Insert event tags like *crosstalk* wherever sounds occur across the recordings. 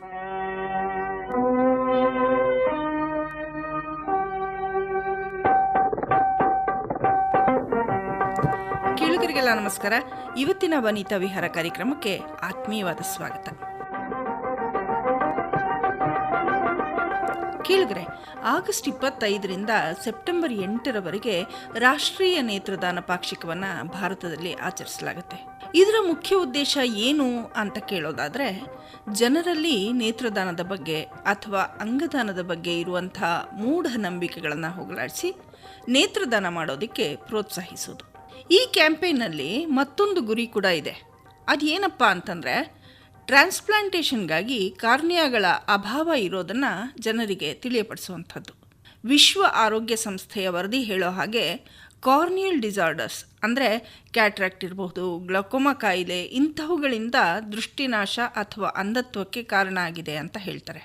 ಕೇಳುಗರಿಗೆಲ್ಲ ನಮಸ್ಕಾರ. ಇವತ್ತಿನ ವನಿತಾ ವಿಹಾರ ಕಾರ್ಯಕ್ರಮಕ್ಕೆ ಆತ್ಮೀಯವಾದ ಸ್ವಾಗತ. ಕೇಳಿದ್ರೆ ಆಗಸ್ಟ್ ಇಪ್ಪತ್ತೈದರಿಂದ ಸೆಪ್ಟೆಂಬರ್ ಎಂಟರವರೆಗೆ ರಾಷ್ಟ್ರೀಯ ನೇತ್ರದಾನ ಪಾಕ್ಷಿಕವನ್ನು ಭಾರತದಲ್ಲಿ ಆಚರಿಸಲಾಗುತ್ತೆ. ಇದರ ಮುಖ್ಯ ಉದ್ದೇಶ ಏನು ಅಂತ ಕೇಳೋದಾದರೆ, ಜನರಲ್ಲಿ ನೇತ್ರದಾನದ ಬಗ್ಗೆ ಅಥವಾ ಅಂಗದಾನದ ಬಗ್ಗೆ ಇರುವಂಥ ಮೂಢನಂಬಿಕೆಗಳನ್ನು ಹೋಗಲಾಡಿಸಿ ನೇತ್ರದಾನ ಮಾಡೋದಕ್ಕೆ ಪ್ರೋತ್ಸಾಹಿಸೋದು ಈ ಕ್ಯಾಂಪೇನಲ್ಲಿ ಮತ್ತೊಂದು ಗುರಿ ಕೂಡ ಇದೆ. ಅದೇನಪ್ಪ ಅಂತಂದರೆ, ಟ್ರಾನ್ಸ್ಪ್ಲಾಂಟೇಷನ್ಗಾಗಿ ಕಾರ್ನಿಯಾಗಳ ಅಭಾವ ಇರೋದನ್ನು ಜನರಿಗೆ ತಿಳಿಯಪಡಿಸುವಂಥದ್ದು. ವಿಶ್ವ ಆರೋಗ್ಯ ಸಂಸ್ಥೆಯ ವರದಿ ಹೇಳೋ ಹಾಗೆ ಕಾರ್ನಿಯಲ್ ಡಿಸಾರ್ಡರ್ಸ್, ಅಂದರೆ ಕ್ಯಾಟ್ರಾಕ್ಟ್ ಇರಬಹುದು, ಗ್ಲಕೋಮಾ ಕಾಯಿಲೆ ಇಂತಹವುಗಳಿಂದ ದೃಷ್ಟಿನಾಶ ಅಥವಾ ಅಂಧತ್ವಕ್ಕೆ ಕಾರಣ ಆಗಿದೆ ಅಂತ ಹೇಳ್ತಾರೆ.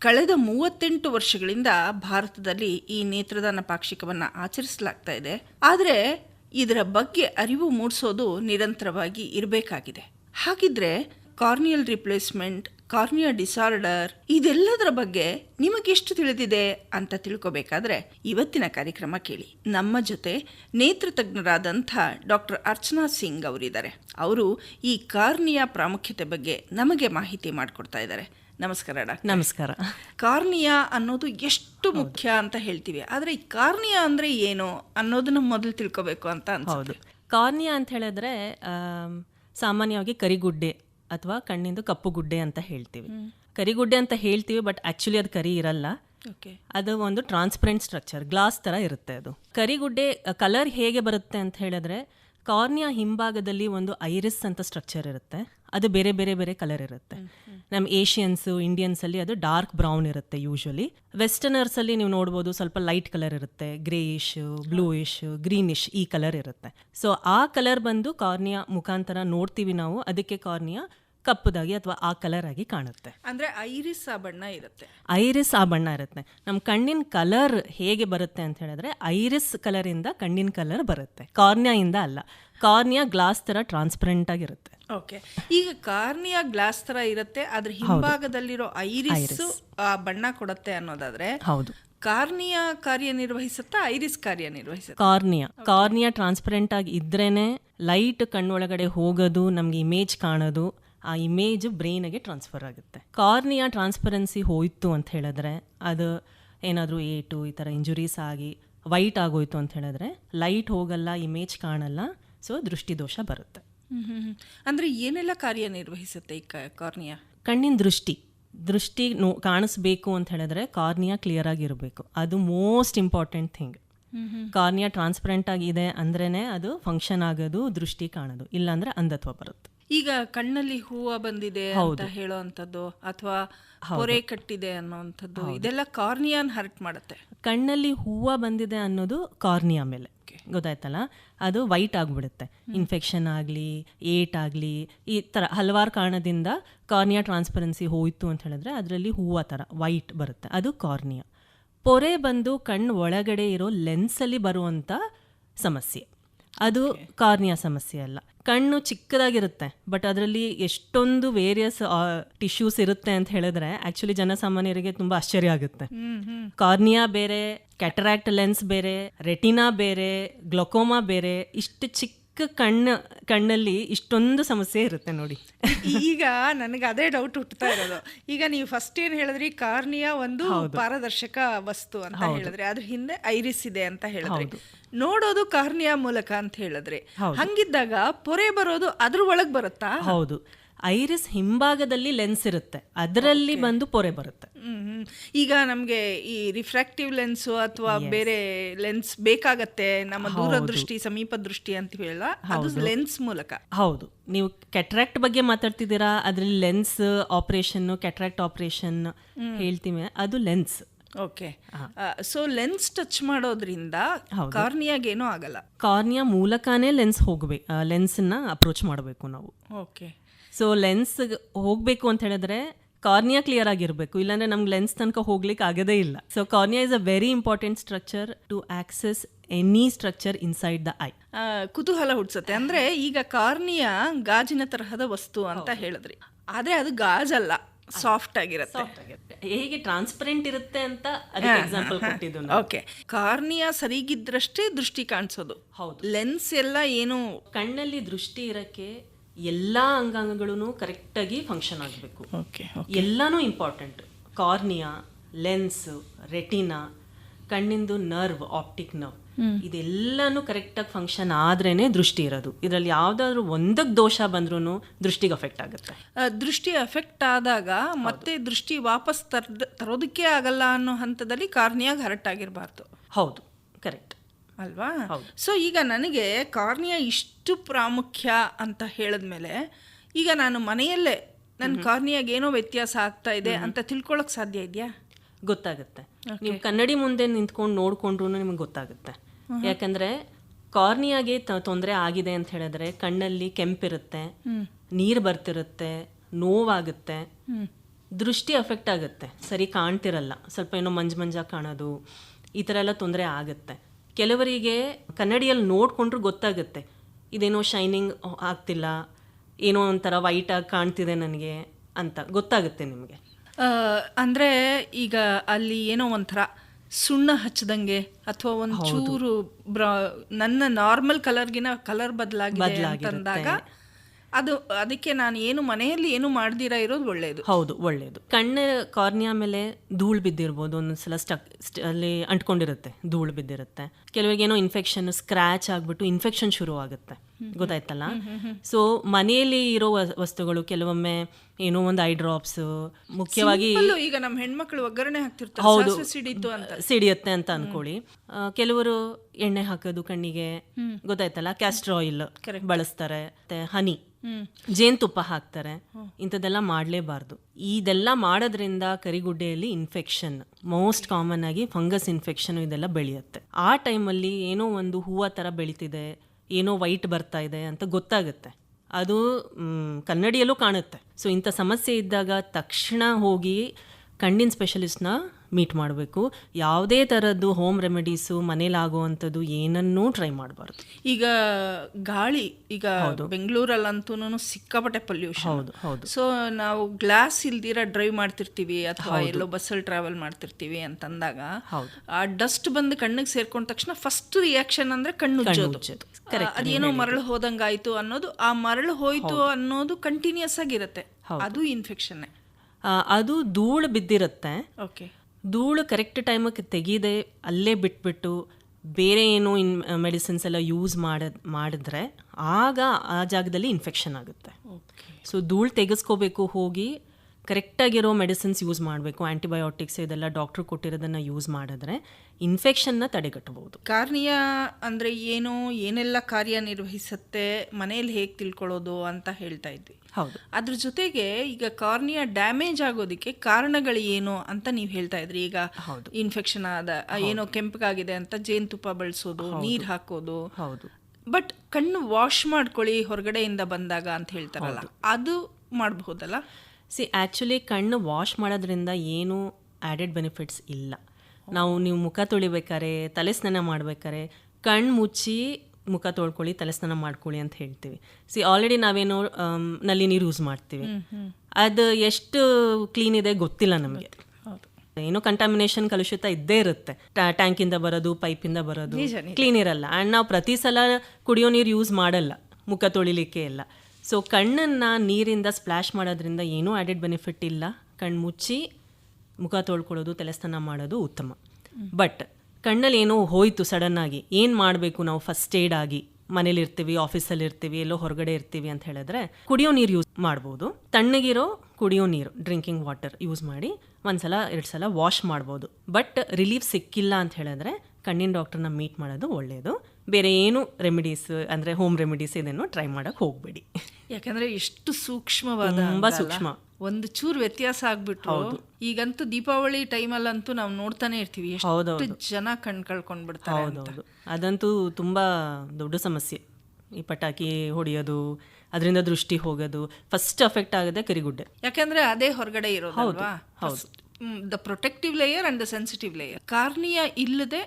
ಕಳೆದ ಮೂವತ್ತೆಂಟು ವರ್ಷಗಳಿಂದ ಭಾರತದಲ್ಲಿ ಈ ನೇತ್ರದಾನ ಪಾಕ್ಷಿಕವನ್ನು ಆಚರಿಸಲಾಗ್ತಾ ಇದೆ. ಆದರೆ ಇದರ ಬಗ್ಗೆ ಅರಿವು ಮೂಡಿಸೋದು ನಿರಂತರವಾಗಿ ಇರಬೇಕಾಗಿದೆ. ಹಾಗಿದ್ರೆ ಕಾರ್ನಿಯಲ್ ರಿಪ್ಲೇಸ್ಮೆಂಟ್ ಕಾರ್ನಿಯಾ ಡಿಸಾರ್ಡರ್ ಇದೆಲ್ಲದರ ಬಗ್ಗೆ ನಿಮಗೆಷ್ಟು ತಿಳಿದಿದೆ ಅಂತ ತಿಳ್ಕೊಬೇಕಾದ್ರೆ ಇವತ್ತಿನ ಕಾರ್ಯಕ್ರಮ ಕೇಳಿ. ನಮ್ಮ ಜೊತೆ ನೇತ್ರ ತಜ್ಞರಾದಂಥ ಡಾಕ್ಟರ್ ಅರ್ಚನಾ ಸಿಂಗ್ ಅವರಿದ್ದಾರೆ. ಅವರು ಈ ಕಾರ್ನಿಯಾ ಪ್ರಾಮುಖ್ಯತೆ ಬಗ್ಗೆ ನಮಗೆ ಮಾಹಿತಿ ಮಾಡಿಕೊಡ್ತಾ ಇದ್ದಾರೆ. ನಮಸ್ಕಾರ ಡಾಕ್ಟರ್. ನಮಸ್ಕಾರ. ಕಾರ್ನಿಯಾ ಅನ್ನೋದು ಎಷ್ಟು ಮುಖ್ಯ ಅಂತ ಹೇಳ್ತೀವಿ. ಆದರೆ ಈ ಕಾರ್ನಿಯಾ ಅಂದರೆ ಏನು ಅನ್ನೋದನ್ನ ಮೊದಲು ತಿಳ್ಕೊಬೇಕು ಅಂತ ಅನ್ಸುತ್ತೆ. ಹೌದು. ಕಾರ್ನಿಯಾ ಅಂತ ಹೇಳಿದ್ರೆ ಸಾಮಾನ್ಯವಾಗಿ ಕರಿಗುಡ್ಡೆ ಅಥವಾ ಕಣ್ಣಿಂದು ಕಪ್ಪು ಗುಡ್ಡೆ ಅಂತ ಹೇಳ್ತೀವಿ. ಕರಿಗುಡ್ಡೆ ಅಂತ ಹೇಳ್ತೀವಿ ಬಟ್ ಆಕ್ಚುಲಿ ಅದು ಕರಿ ಇರಲ್ಲ. ಓಕೆ ಅದು ಒಂದು ಟ್ರಾನ್ಸ್ಪರೆಂಟ್ ಸ್ಟ್ರಕ್ಚರ್ ಗ್ಲಾಸ್ ತರ ಇರುತ್ತೆ ಅದು. ಕರಿಗುಡ್ಡೆ ಕಲರ್ ಹೇಗೆ ಬರುತ್ತೆ ಅಂತ ಹೇಳಿದ್ರೆ ಕಾರ್ನಿಯಾ ಹಿಂಭಾಗದಲ್ಲಿ ಒಂದು ಐರಿಸ್ ಅಂತ ಸ್ಟ್ರಕ್ಚರ್ ಇರುತ್ತೆ. ಅದು ಬೇರೆ ಬೇರೆ ಬೇರೆ ಕಲರ್ ಇರುತ್ತೆ. ನಮ್ಮ ಇಂಡಿಯನ್ಸ್ ಇಂಡಿಯನ್ಸಲ್ಲಿ ಅದು ಡಾರ್ಕ್ ಬ್ರೌನ್ ಇರುತ್ತೆ ಯೂಶಲಿ ವೆಸ್ಟರ್ನರ್ಸಲ್ಲಿ ನೀವು ನೋಡ್ಬೋದು ಸ್ವಲ್ಪ ಲೈಟ್ ಕಲರ್ ಇರುತ್ತೆ. ಗ್ರೇಯಿಶ್ ಬ್ಲೂಯಿಶ್ ಗ್ರೀನಿಶ್ ಈ ಕಲರ್ ಇರುತ್ತೆ. ಸೊ ಆ ಕಲರ್ ಬಂದು ಕಾರ್ನಿಯಾ ಮುಖಾಂತರ ನೋಡ್ತೀವಿ ನಾವು. ಅದಕ್ಕೆ ಕಾರ್ನಿಯಾ ಕಪ್ಪದಾಗಿ ಅಥವಾ ಆ ಕಲರ್ ಆಗಿ ಕಾಣುತ್ತೆ. ಅಂದ್ರೆ ಐರಿಸ್ ಆ ಬಣ್ಣ ಇರುತ್ತೆ. ಐರಿಸ್ ಆ ಬಣ್ಣ ಇರುತ್ತೆ. ನಮ್ಮ ಕಣ್ಣಿನ ಕಲರ್ ಹೇಗೆ ಬರುತ್ತೆ ಅಂತ ಹೇಳಿದ್ರೆ ಐರಿಸ್ ಕಲರಿಂದ ಕಣ್ಣಿನ ಕಲರ್ ಬರುತ್ತೆ. ಕಾರ್ನಿಯಾ ಇಂದ ಅಲ್ಲ. ಕಾರ್ನಿಯಾ ಗ್ಲಾಸ್ ತರ ಟ್ರಾನ್ಸ್ಪರೆಂಟ್ ಆಗಿರುತ್ತೆ ಓಕೆ ಈಗ ಕಾರ್ನಿಯಾ ಗ್ಲಾಸ್ ತರ ಇರುತ್ತೆ ಅದ್ರ ಹಿಂಭಾಗದಲ್ಲಿರೋ ಐರಿಸ್ ಆ ಬಣ್ಣ ಕೊಡುತ್ತೆ ಅನ್ನೋದಾದ್ರೆ ಹೌದು. ಕಾರ್ನಿಯಾ ಕಾರ್ಯನಿರ್ವಹಿಸುತ್ತಾ ಐರಿಸ್ ಕಾರ್ಯನಿರ್ವಹಿಸುತ್ತೆ ಕಾರ್ನಿಯಾ. ಕಾರ್ನಿಯಾ ಟ್ರಾನ್ಸ್ಪರೆಂಟ್ ಆಗಿ ಇದ್ರೇನೆ ಲೈಟ್ ಕಣ್ಣೊಳಗಡೆ ಹೋಗೋದು ನಮ್ಗೆ ಇಮೇಜ್ ಕಾಣೋದು. ಆ ಇಮೇಜ್ ಬ್ರೈನ್ಗೆ ಟ್ರಾನ್ಸ್ಫರ್ ಆಗುತ್ತೆ. ಕಾರ್ನಿಯಾ ಟ್ರಾನ್ಸ್ಪರೆನ್ಸಿ ಹೋಯಿತು ಅಂತ ಹೇಳಿದ್ರೆ ಅದು ಏನಾದರೂ ಏಟು ಈ ಥರ ಇಂಜುರೀಸ್ ಆಗಿ ವೈಟ್ ಆಗೋಯ್ತು ಅಂತ ಹೇಳಿದ್ರೆ ಲೈಟ್ ಹೋಗಲ್ಲ ಇಮೇಜ್ ಕಾಣಲ್ಲ ಸೊ ದೃಷ್ಟಿದೋಷ ಬರುತ್ತೆ. ಅಂದರೆ. ಅಂದ್ರೆ ಏನೆಲ್ಲ ಕಾರ್ಯನಿರ್ವಹಿಸುತ್ತೆ ಈ ಕಾರ್ನಿಯಾ ಕಣ್ಣಿನ ದೃಷ್ಟಿ. ದೃಷ್ಟಿ ನೋ ಕಾಣಿಸ್ಬೇಕು ಅಂತ ಹೇಳಿದ್ರೆ ಕಾರ್ನಿಯಾ ಕ್ಲಿಯರ್ ಆಗಿರಬೇಕು. ಅದು most important thing cornea transparent ಆಗಿದೆ ಅಂದ್ರೇನೆ ಅದು ಫಂಕ್ಷನ್ ಆಗೋದು ದೃಷ್ಟಿ ಕಾಣೋದು. ಇಲ್ಲಾಂದ್ರೆ ಅಂಧತ್ವ ಬರುತ್ತೆ. ಈಗ ಕಣ್ಣಲ್ಲಿ ಹೂವ ಬಂದಿದೆ ಅಂತ ಹೇಳೋವಂಥದ್ದು ಅಥವಾ ಹೊರೆ ಕಟ್ಟಿದೆ ಅನ್ನೋವಂಥದ್ದು ಇದೆಲ್ಲ ಕಾರ್ನಿಯಾನ್ ಹರ್ಟ್ ಮಾಡುತ್ತೆ. ಕಣ್ಣಲ್ಲಿ ಹೂವ ಬಂದಿದೆ ಅನ್ನೋದು ಕಾರ್ನಿಯಾ ಮೇಲೆ. ಗೊತ್ತಾಯ್ತಲ್ಲ? ಅದು ವೈಟ್ ಆಗಿಬಿಡುತ್ತೆ. ಇನ್ಫೆಕ್ಷನ್ ಆಗಲಿ ಏಟ್ ಆಗಲಿ ಈ ಥರ ಹಲವಾರು ಕಾರಣದಿಂದ ಕಾರ್ನಿಯಾ ಟ್ರಾನ್ಸ್ಪರೆನ್ಸಿ ಹೋಯಿತು ಅಂತ ಹೇಳಿದ್ರೆ ಅದರಲ್ಲಿ ಹೂವು ಥರ ವೈಟ್ ಬರುತ್ತೆ. ಅದು ಕಾರ್ನಿಯಾ. ಪೊರೆ ಬಂದು ಕಣ್ಣು ಒಳಗಡೆ ಇರೋ ಲೆನ್ಸಲ್ಲಿ ಬರುವಂಥ ಸಮಸ್ಯೆ. ಅದು ಕಾರ್ನಿಯಾ ಸಮಸ್ಯೆ ಅಲ್ಲ. ಕಣ್ಣು ಚಿಕ್ಕದಾಗಿರುತ್ತೆ ಬಟ್ ಅದರಲ್ಲಿ ಎಷ್ಟೊಂದು ವೇರಿಯಸ್ ಟಿಶ್ಯೂಸ್ ಇರುತ್ತೆ ಅಂತ ಹೇಳಿದ್ರೆ ಆಕ್ಚುಲಿ ಜನಸಾಮಾನ್ಯರಿಗೆ ತುಂಬಾ ಆಶ್ಚರ್ಯ ಆಗುತ್ತೆ. ಕಾರ್ನಿಯಾ ಬೇರೆ ಕ್ಯಾಟರಾಕ್ಟ್ ಲೆನ್ಸ್ ಬೇರೆ ರೆಟಿನಾ ಬೇರೆ ಗ್ಲೋಕೋಮಾ ಬೇರೆ, ಇಷ್ಟು ಚಿಕ್ಕ ಕಣ್ಣು ಕಣ್ಣಲ್ಲಿ ಇಷ್ಟೊಂದು ಸಮಸ್ಯೆ ಇರುತ್ತೆ ನೋಡಿ. ಈಗ ನನಗೆ ಅದೇ ಡೌಟ್ ಹುಟ್ಟುತ್ತಾ ಇರೋದು. ಈಗ ನೀವು ಫಸ್ಟ್ ಏನು ಹೇಳಿದ್ರಿ? ಕಾರ್ನಿಯಾ ಒಂದು ಪಾರದರ್ಶಕ ವಸ್ತು ಅಂತ ಹೇಳಿದ್ರಿ. ಅದ್ರ ಹಿಂದೆ ಐರಿಸ್ ಇದೆ ಅಂತ ಹೇಳಿದ್ರಿ. ನೋಡೋದು ಕಾರ್ನಿಯಾ ಮೂಲಕ ಅಂತ ಹೇಳಿದ್ರಿ. ಹಂಗಿದ್ದಾಗ ಪೊರೆ ಬರೋದು ಅದ್ರ ಒಳಗ್ ಬರುತ್ತಾ? ಹೌದು. ಐರಿಸ್ ಹಿಂಭಾಗದಲ್ಲಿ ಲೆನ್ಸ್ ಇರುತ್ತೆ. ಅದರಲ್ಲಿ ಬಂದು ಪೊರೆ ಬರುತ್ತೆ. ಈಗ ನಮಗೆ ಈ ರಿಫ್ರಾಕ್ಟಿವ್ ಲೆನ್ಸ್ ಅಥವಾ ಬೇರೆ ಲೆನ್ಸ್ ಬೇಕಾಗತ್ತೆ ನಮ್ಮ ದೂರದೃಷ್ಟಿ ಸಮೀಪ ದೃಷ್ಟಿ ಅಂತ ಹೇಳ ಅದು ಲೆನ್ಸ್ ಮೂಲಕ. ಹೌದು. ನೀವು ಕೆಟ್ರಾಕ್ಟ್ ಬಗ್ಗೆ ಮಾತಾಡ್ತಿದ್ದೀರಾ? ಅದರಲ್ಲಿ ಲೆನ್ಸ್ ಆಪರೇಷನ್ ಕೆಟ್ರಾಕ್ಟ್ ಆಪರೇಷನ್ ಹೇಳ್ತೀವಿ. ಅದು lens okay so lens touch ಮಾಡೋದ್ರಿಂದ ಕಾರ್ನಿಯಾಗೇನೂ ಆಗಲ್ಲ? ಕಾರ್ನಿಯಾ ಮೂಲಕನೇ ಲೆನ್ಸ್ ಹೋಗ್ಬೇಕು ಲೆನ್ಸನ್ನ ಅಪ್ರೋಚ್ ಮಾಡಬೇಕು ನಾವು. ಓಕೆ ಸೊ ಲೆನ್ಸ್ ಹೋಗಬೇಕು ಅಂತ ಹೇಳಿದ್ರೆ ಕಾರ್ನಿಯಾ ಕ್ಲಿಯರ್ ಆಗಿರಬೇಕು. ಇಲ್ಲಾಂದ್ರೆ ನಮ್ಗೆ ಲೆನ್ಸ್ ತನಕ ಹೋಗ್ಲಿಕ್ಕೆ ಆಗದೇ ಇಲ್ಲ. So cornea is a very important structure to access any structure inside the eye ಕುತೂಹಲ ಹುಡ್ಸುತ್ತೆ ಅಂದ್ರೆ ಈಗ ಕಾರ್ನಿಯಾ ಗಾಜಿನ ತರಹದ ವಸ್ತು ಅಂತ ಹೇಳಿದ್ರಿ. ಆದ್ರೆ ಅದು ಗಾಜಲ್ಲ ಸಾಫ್ಟ್ ಆಗಿರುತ್ತೆ. ಹೇಗೆ ಟ್ರಾನ್ಸ್ಪರೆಂಟ್ ಇರುತ್ತೆ ಅಂತ ಎಕ್ಸಾಂಪಲ್ ಕೊಟ್ಟಿದ್ದು ಓಕೆ ಕಾರ್ನಿಯಾ ಸರಿಗಿದ್ರಷ್ಟೇ ದೃಷ್ಟಿ ಕಾಣಿಸೋದು. ಹೌದು. ಲೆನ್ಸ್ ಎಲ್ಲ ಏನು ಕಣ್ಣಲ್ಲಿ ದೃಷ್ಟಿ ಇರಕ್ಕೆ ಎಲ್ಲಾ ಅಂಗಾಂಗಗಳೂ ಕರೆಕ್ಟಾಗಿ ಫಂಕ್ಷನ್ ಆಗಬೇಕು. ಓಕೆ ಎಲ್ಲಾನು ಇಂಪಾರ್ಟೆಂಟ್ ಕಾರ್ನಿಯಾ ಲೆನ್ಸ್ ರೆಟಿನಾ ಕಣ್ಣಿಂದು ನರ್ವ್ ಆಪ್ಟಿಕ್ ನರ್ವ್ ಇದೆಲ್ಲಾನು ಕರೆಕ್ಟಾಗಿ ಫಂಕ್ಷನ್ ಆದ್ರೇನೆ ದೃಷ್ಟಿ ಇರೋದು. ಇದರಲ್ಲಿ ಯಾವ್ದಾದ್ರು ಒಂದಕ್ಕೆ ದೋಷ ಬಂದ್ರೂ ದೃಷ್ಟಿಗೆ ಅಫೆಕ್ಟ್ ಆಗುತ್ತೆ. ದೃಷ್ಟಿ ಅಫೆಕ್ಟ್ ಆದಾಗ ಮತ್ತೆ ದೃಷ್ಟಿ ವಾಪಸ್ ತರ್ದ ತರೋದಕ್ಕೆ ಆಗಲ್ಲ ಅನ್ನೋ ಹಂತದಲ್ಲಿ ಕಾರ್ನಿಯಾಗಿ ಹರಟ್ ಆಗಿರಬಾರ್ದು. ಹೌದು ಕರೆಕ್ಟ್ ಅಲ್ವಾ? ಹೌದು. ಸೊ ಈಗ ನನಗೆ ಕಾರ್ನಿಯಾ ಇಷ್ಟು ಪ್ರಾಮುಖ್ಯ ಅಂತ ಹೇಳಿದ್ಮೇಲೆ ಈಗ ನಾನು ಮನೆಯಲ್ಲೇ ನನ್ನ ಕಾರ್ನಿಯಾಗ ಏನೋ ವ್ಯತ್ಯಾಸ ಆಗ್ತಾ ಇದೆ ಅಂತ ತಿಳ್ಕೊಳಕ್ ಸಾಧ್ಯ ಇದೆಯಾ? ಗೊತ್ತಾಗುತ್ತೆ. ನೀವು ಕನ್ನಡಿ ಮುಂದೆ ನಿಂತ್ಕೊಂಡು ನೋಡಿಕೊಂಡ್ರು ನಿಮಗೆ ಗೊತ್ತಾಗುತ್ತೆ. ಯಾಕಂದ್ರೆ ಕಾರ್ನಿಯಾಗೆ ತೊಂದರೆ ಆಗಿದೆ ಅಂತ ಹೇಳಿದ್ರೆ ಕಣ್ಣಲ್ಲಿ ಕೆಂಪಿರುತ್ತೆ ನೀರು ಬರ್ತಿರುತ್ತೆ ನೋವಾಗುತ್ತೆ ದೃಷ್ಟಿ ಅಫೆಕ್ಟ್ ಆಗುತ್ತೆ. ಸರಿ ಕಾಣ್ತಿರಲ್ಲ ಸ್ವಲ್ಪ ಏನೋ ಮಂಜು ಮಂಜಾಗಿ ಕಾಣೋದು ಈ ಥರ ಎಲ್ಲ ತೊಂದರೆ ಆಗುತ್ತೆ. ಕೆಲವರಿಗೆ ಕನ್ನಡಿಯಲ್ಲಿ ನೋಡ್ಕೊಂಡ್ರು ಗೊತ್ತಾಗುತ್ತೆ. ಇದೇನೋ ಶೈನಿಂಗ್ ಆಗ್ತಿಲ್ಲ ಏನೋ ಒಂಥರ ವೈಟಾಗಿ ಕಾಣ್ತಿದೆ ನನಗೆ ಅಂತ ಗೊತ್ತಾಗುತ್ತೆ ನಿಮಗೆ. ಅಂದರೆ ಈಗ ಅಲ್ಲಿ ಏನೋ ಒಂಥರ ಸುಣ್ಣ ಹಚ್ಚದಂಗೆ ಅಥವಾ ಒಂದು ಚೂರು ಬ್ರಾ ನನ್ನ ನಾರ್ಮಲ್ ಕಲರ್ಗಿನ ಕಲರ್ ಬದಲಾಗಿ ಅಂತಂದಾಗ ಅದು ಅದಕ್ಕೆ ನಾನು ಏನು ಮನೆಯಲ್ಲಿ ಏನು ಮಾಡ್ದಿರ ಇರೋದು ಒಳ್ಳೆಯದು ಹೌದು ಒಳ್ಳೆಯದು ಕಣ್ಣ ಕಾರ್ನಿಯಾ ಮೇಲೆ ಧೂಳು ಬಿದ್ದಿರ್ಬೋದು, ಒಂದೊಂದ್ಸಲ ಸ್ಟಕ್ ಅಲ್ಲಿ ಅಂಟ್ಕೊಂಡಿರುತ್ತೆ, ಧೂಳು ಬಿದ್ದಿರುತ್ತೆ. ಕೆಲವರಿಗೆ ಏನೋ ಇನ್ಫೆಕ್ಷನ್ ಸ್ಕ್ರಾಚ್ ಆಗಿಬಿಟ್ಟು ಇನ್ಫೆಕ್ಷನ್ ಶುರು ಆಗುತ್ತೆ ಗೊತ್ತಾಯ್ತಲ್ಲ? ಸೊ ಮನೆಯಲ್ಲಿ ಇರೋ ವಸ್ತುಗಳು ಕೆಲವೊಮ್ಮೆ ಏನೋ ಒಂದು ಐ ಡ್ರಾಪ್ಸ್ ಮುಖ್ಯವಾಗಿ ಈಗ ನಮ್ಮ ಹೆಣ್ಮಕ್ಳು ಒಗ್ಗರಣೆ ಹಾಕ್ತಿರ್ತಾರೆ ಹೌದು. ಸಿಡಿತು ಅಂತ. ಸಿಡಿಯುತ್ತೆ ಅಂತ ಅನ್ಕೊಳ್ಳಿ. ಕೆಲವರು ಎಣ್ಣೆ ಹಾಕೋದು ಕಣ್ಣಿಗೆ ಗೊತ್ತಾಯ್ತಲ್ಲ? ಕ್ಯಾಸ್ಟರ್ ಆಯಿಲ್ ಬಳಸ್ತಾರೆ ಮತ್ತೆ ಹನಿ ಜೇನುತುಪ್ಪ ಹಾಕ್ತಾರೆ. ಇಂಥದ್ದೆಲ್ಲ ಮಾಡಲೇಬಾರ್ದು. ಇದೆಲ್ಲ ಮಾಡೋದ್ರಿಂದ ಕರಿಗುಡ್ಡೆಯಲ್ಲಿ ಇನ್ಫೆಕ್ಷನ್ ಮೋಸ್ಟ್ ಕಾಮನ್ ಆಗಿ ಫಂಗಸ್ ಇನ್ಫೆಕ್ಷನ್ ಇದೆಲ್ಲ ಬೆಳೆಯುತ್ತೆ. ಆ ಟೈಮಲ್ಲಿ ಏನೋ ಒಂದು ಹೂವು ಥರ ಬೆಳೀತಿದೆ ಏನೋ ವೈಟ್ ಬರ್ತಾ ಇದೆ ಅಂತ ಗೊತ್ತಾಗುತ್ತೆ. ಅದು ಕನ್ನಡಿಯಲ್ಲೂ ಕಾಣುತ್ತೆ. ಸೊ ಇಂಥ ಸಮಸ್ಯೆ ಇದ್ದಾಗ ತಕ್ಷಣ ಹೋಗಿ ಕಣ್ಣಿನ ಸ್ಪೆಷಲಿಸ್ಟ್ನ ಮೀಟ್ ಮಾಡಬೇಕು. ಯಾವುದೇ ಥರದ್ದು ಹೋಮ್ ರೆಮಿಡೀಸು ಮನೇಲಿ ಆಗುವಂಥದ್ದು ಏನನ್ನೂ ಟ್ರೈ ಮಾಡಬಾರ್ದು. ಈಗ ಗಾಳಿ ಈಗ ಬೆಂಗಳೂರಲ್ಲಂತೂ ಸಿಕ್ಕಾಪಟ್ಟೆ ಪೊಲ್ಯೂಷನ್ ಹೌದು ಹೌದು. ಸೊ ನಾವು ಗ್ಲಾಸ್ ಇಲ್ದಿರ ಡ್ರೈವ್ ಮಾಡ್ತಿರ್ತೀವಿ ಅಥವಾ ಎಲ್ಲೋ ಬಸ್ಸಲ್ಲಿ ಟ್ರಾವೆಲ್ ಮಾಡ್ತಿರ್ತೀವಿ ಅಂತಂದಾಗ ಹೌದು. ಆ ಡಸ್ಟ್ ಬಂದು ಕಣ್ಣಿಗೆ ಸೇರ್ಕೊಂಡ ತಕ್ಷಣ ಫಸ್ಟ್ ರಿಯಾಕ್ಷನ್ ಅಂದ್ರೆ ಕಣ್ಣು. ಅದೇನೋ ಮರಳು ಹೋದಂಗಾಯ್ತು ಅನ್ನೋದು ಆ ಮರಳು ಹೋಯ್ತು ಅನ್ನೋದು ಕಂಟಿನ್ಯೂಸ್ ಆಗಿರುತ್ತೆ. ಅದು ಇನ್ಫೆಕ್ಷನ್ ಅದು ಧೂಳು ಬಿದ್ದಿರುತ್ತೆ. ಓಕೆ ಧೂಳು ಕರೆಕ್ಟ್ ಟೈಮಕ್ಕೆ ತೆಗೀದೆ ಅಲ್ಲೇ ಬಿಟ್ಬಿಟ್ಟು ಬೇರೆ ಏನೋ ಇನ್ ಮೆಡಿಸಿನ್ಸ್ ಎಲ್ಲ ಯೂಸ್ ಮಾಡ ಮಾಡಿದ್ರೆ ಆಗ ಆ ಜಾಗದಲ್ಲಿ ಇನ್ಫೆಕ್ಷನ್ ಆಗುತ್ತೆ. ಸೊ ಧೂಳು ತೆಗೆಸ್ಕೋಬೇಕು ಹೋಗಿ ಕರೆಕ್ಟಾಗಿರೋ ಮೆಡಿಸಿನ್ಸ್ ಯೂಸ್ ಮಾಡಬೇಕು. ಆ್ಯಂಟಿಬಯೋಟಿಕ್ಸ್ ಇದೆಲ್ಲ ಡಾಕ್ಟ್ರು ಕೊಟ್ಟಿರೋದನ್ನು ಯೂಸ್ ಮಾಡಿದ್ರೆ ಇನ್ಫೆಕ್ಷನ್ನ ತಡೆಗಟ್ಟಬಹುದು. ಕಾರ್ನಿಯ ಅಂದರೆ ಏನು ಏನೆಲ್ಲ ಕಾರ್ಯನಿರ್ವಹಿಸುತ್ತೆ ಮನೆಯಲ್ಲಿ ಹೇಗೆ ತಿಳ್ಕೊಳ್ಳೋದು ಅಂತ ಹೇಳ್ತಾ ಇದ್ವಿ. ಹೌದು. ಅದ್ರ ಜೊತೆಗೆ ಈಗ ಕಾರ್ನಿಯ ಡ್ಯಾಮೇಜ್ ಆಗೋದಕ್ಕೆ ಕಾರಣಗಳು ಏನು ಅಂತ ನೀವು ಹೇಳ್ತಾ ಇದ್ರಿ. ಈಗ ಹೌದು. ಇನ್ಫೆಕ್ಷನ್ ಆದ ಏನೋ ಕೆಂಪಗಾಗಿದೆ ಅಂತ ಜೇನುತುಪ್ಪ ಬಳಸೋದು ನೀರು ಹಾಕೋದು. ಹೌದು. ಬಟ್ ಕಣ್ಣು ವಾಶ್ ಮಾಡ್ಕೊಳ್ಳಿ ಹೊರಗಡೆಯಿಂದ ಬಂದಾಗ ಅಂತ ಹೇಳ್ತಾರಲ್ಲ ಅದು ಮಾಡಬಹುದಲ್ಲ? ಸಿ ಆ್ಯಕ್ಚುಲಿ ಕಣ್ಣು ವಾಶ್ ಮಾಡೋದ್ರಿಂದ ಏನು ಆ್ಯಡೆಡ್ ಬೆನಿಫಿಟ್ಸ್ ಇಲ್ಲ. ನಾವು ನೀವು ಮುಖ ತೊಳಿಬೇಕಾರೆ ತಲೆ ಸ್ನಾನ ಮಾಡ್ಬೇಕಾರೆ ಕಣ್ಣು ಮುಚ್ಚಿ ಮುಖ ತೊಳ್ಕೊಳ್ಳಿ ತಲೆ ಸ್ನಾನ ಮಾಡ್ಕೊಳ್ಳಿ ಅಂತ ಹೇಳ್ತೀವಿ. ಸಿ ಆಲ್ರೆಡಿ ನಾವೇನೋ ನಲ್ಲಿ ನೀರು ಯೂಸ್ ಮಾಡ್ತೀವಿ. ಅದು ಎಷ್ಟು ಕ್ಲೀನ್ ಇದೆ ಗೊತ್ತಿಲ್ಲ ನಮಗೆ. ಏನೋ ಕಂಟಾಮಿನೇಷನ್ ಕಲುಷಿತ ಇದ್ದೇ ಇರುತ್ತೆ. ಟ್ಯಾ- ಟ್ಯಾಂಕಿಂದ ಬರೋದು ಪೈಪಿಂದ ಬರೋದು. ಕ್ಲೀನ್ ಇರಲ್ಲ. ಆ್ಯಂಡ್ ನಾವು ಪ್ರತಿ ಸಲ ಕುಡಿಯೋ ನೀರು ಯೂಸ್ ಮಾಡಲ್ಲ. ಮುಖ ತೊಳಿಲಿಕ್ಕೆ ಎಲ್ಲ. ಸೊ ಕಣ್ಣನ್ನು ನೀರಿಂದ ಸ್ಪ್ಲಾಶ್ ಮಾಡೋದ್ರಿಂದ ಏನೂ ಆ್ಯಡೆಡ್ ಬೆನಿಫಿಟ್ ಇಲ್ಲ. ಕಣ್ಣು ಮುಚ್ಚಿ ಮುಖ ತೊಳ್ಕೊಳ್ಳೋದು, ತಲೆಸ್ನಾನ ಮಾಡೋದು ಉತ್ತಮ. ಬಟ್ ಕಣ್ಣಲ್ಲಿ ಏನೋ ಹೋಯ್ತು ಸಡನ್ನಾಗಿ ಏನು ಮಾಡಬೇಕು ನಾವು ಫಸ್ಟ್ ಏಡ್ ಆಗಿ? ಮನೇಲಿ ಇರ್ತೀವಿ ಆಫೀಸಲ್ಲಿ ಇರ್ತೀವಿ, ಎಲ್ಲೋ ಹೊರಗಡೆ ಇರ್ತೀವಿ ಅಂತ ಹೇಳಿದ್ರೆ ಕುಡಿಯೋ ನೀರು ಯೂಸ್ ಮಾಡ್ಬೋದು. ತಣ್ಣಗಿರೋ ಕುಡಿಯೋ ನೀರು ಡ್ರಿಂಕಿಂಗ್ ವಾಟರ್ ಯೂಸ್ ಮಾಡಿ ಒಂದ್ಸಲ ಎರಡು ಸಲ ವಾಶ್ ಮಾಡ್ಬೋದು. ಬಟ್ ರಿಲೀಫ್ ಸಿಕ್ಕಿಲ್ಲ ಅಂತ ಹೇಳಿದ್ರೆ ಕಣ್ಣಿನ ಡಾಕ್ಟರ್ನ ಮೀಟ್ ಮಾಡೋದು ಒಳ್ಳೆಯದು ಬೇರೆ ಏನು ರೆಮಿಡೀಸ್ ಅಂದರೆ ಹೋಮ್ ರೆಮಿಡೀಸ್ ಇದನ್ನು ಟ್ರೈ ಮಾಡೋಕ್ಕೆ ಹೋಗಬೇಡಿ. ಯಾಕಂದ್ರೆ ಎಷ್ಟು ಸೂಕ್ಷ್ಮವಾದ ತುಂಬಾ ಸೂಕ್ಷ್ಮ. ಒಂದು ಚೂರು ವ್ಯತ್ಯಾಸ ಆಗ್ಬಿಟ್ಟು ಈಗಂತೂ ದೀಪಾವಳಿ ಟೈಮಲ್ಲಂತೂ ನಾವು ನೋಡ್ತಾನೆ ಇರ್ತೀವಿ. ಎಷ್ಟು. ಜನ ಕಣ್ ಕಳ್ಕೊಂಡ್ ಬಿಡ್ತಾರೆ ಹೌದೌದು. ಅದಂತೂ ತುಂಬ ದೊಡ್ಡ ಸಮಸ್ಯೆ. ಈ ಪಟಾಕಿ ಹೊಡೆಯೋದು ಅದರಿಂದ ದೃಷ್ಟಿ ಹೋಗೋದು ಫಸ್ಟ್ ಅಫೆಕ್ಟ್ ಆಗೋದೇ ಕರಿಗುಡ್ಡೆ. ಯಾಕಂದ್ರೆ ಅದೇ ಹೊರಗಡೆ ಹೌದು the protective layer and the sensitive layer cornea ಇಲ್ಲದೆ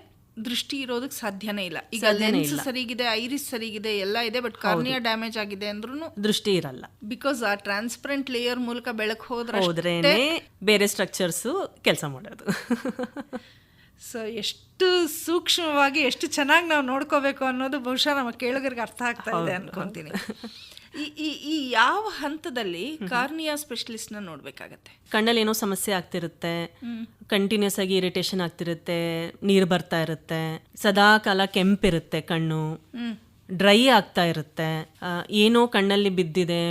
ದೃಷ್ಟಿ ಇರೋದಕ್ಕೆ ಸಾಧ್ಯನೇ ಇಲ್ಲ. ಈಗ ಲೆನ್ಸ್ ಸರಿಗಿದೆ ಐರಿಸ್ ಸರಿಗಿದೆ ಎಲ್ಲ ಇದೆ ಬಟ್ ಕಾರ್ನಿಯಾ ಡ್ಯಾಮೇಜ್ ಆಗಿದೆ ಅಂದ್ರೂ ದೃಷ್ಟಿ ಇರಲ್ಲ. ಬಿಕಾಸ್ ಆ ಟ್ರಾನ್ಸ್ಪರೆಂಟ್ ಲೇಯರ್ ಮೂಲಕ ಬೆಳಕು ಹೋದ್ರೆ ಹೋದ್ರೇನೆ ಬೇರೆ ಸ್ಟ್ರಕ್ಚರ್ಸ್ ಕೆಲಸ ಮಾಡೋದು. ಸೊ ಎಷ್ಟು ಸೂಕ್ಷ್ಮವಾಗಿ ಎಷ್ಟು ಚೆನ್ನಾಗಿ ನಾವು ನೋಡ್ಕೋಬೇಕು ಅನ್ನೋದು ಬಹುಶಃ ನಮ್ಮ ಕೇಳುಗರಿಗೆ ಅರ್ಥ ಆಗ್ತಾ ಇದೆ ಅನ್ಕೊಂತೀನಿ. ಈ ಈ ಈ ಯಾವ ಹಂತದಲ್ಲಿ ಕಾರ್ನಿಯಾ ಸ್ಪೆಷಲಿಸ್ಟ್ನ ನೋಡ್ಬೇಕಾಗತ್ತೆ? ಕಣ್ಣಲ್ಲಿ ಏನೋ ಸಮಸ್ಯೆ ಆಗ್ತಿರುತ್ತೆ ಕಂಟಿನ್ಯೂಸ್ ಆಗಿ ಇರಿಟೇಷನ್ ಆಗ್ತಿರುತ್ತೆ ನೀರು ಬರ್ತಾ ಇರುತ್ತೆ ಸದಾ ಕಾಲ ಕೆಂಪಿರುತ್ತೆ ಕಣ್ಣು ಡ್ರೈ ಆಗ್ತಾ ಇರುತ್ತೆ ಏನೋ ಕಣ್ಣಲ್ಲಿ ಬಿದ್ದಿದೆ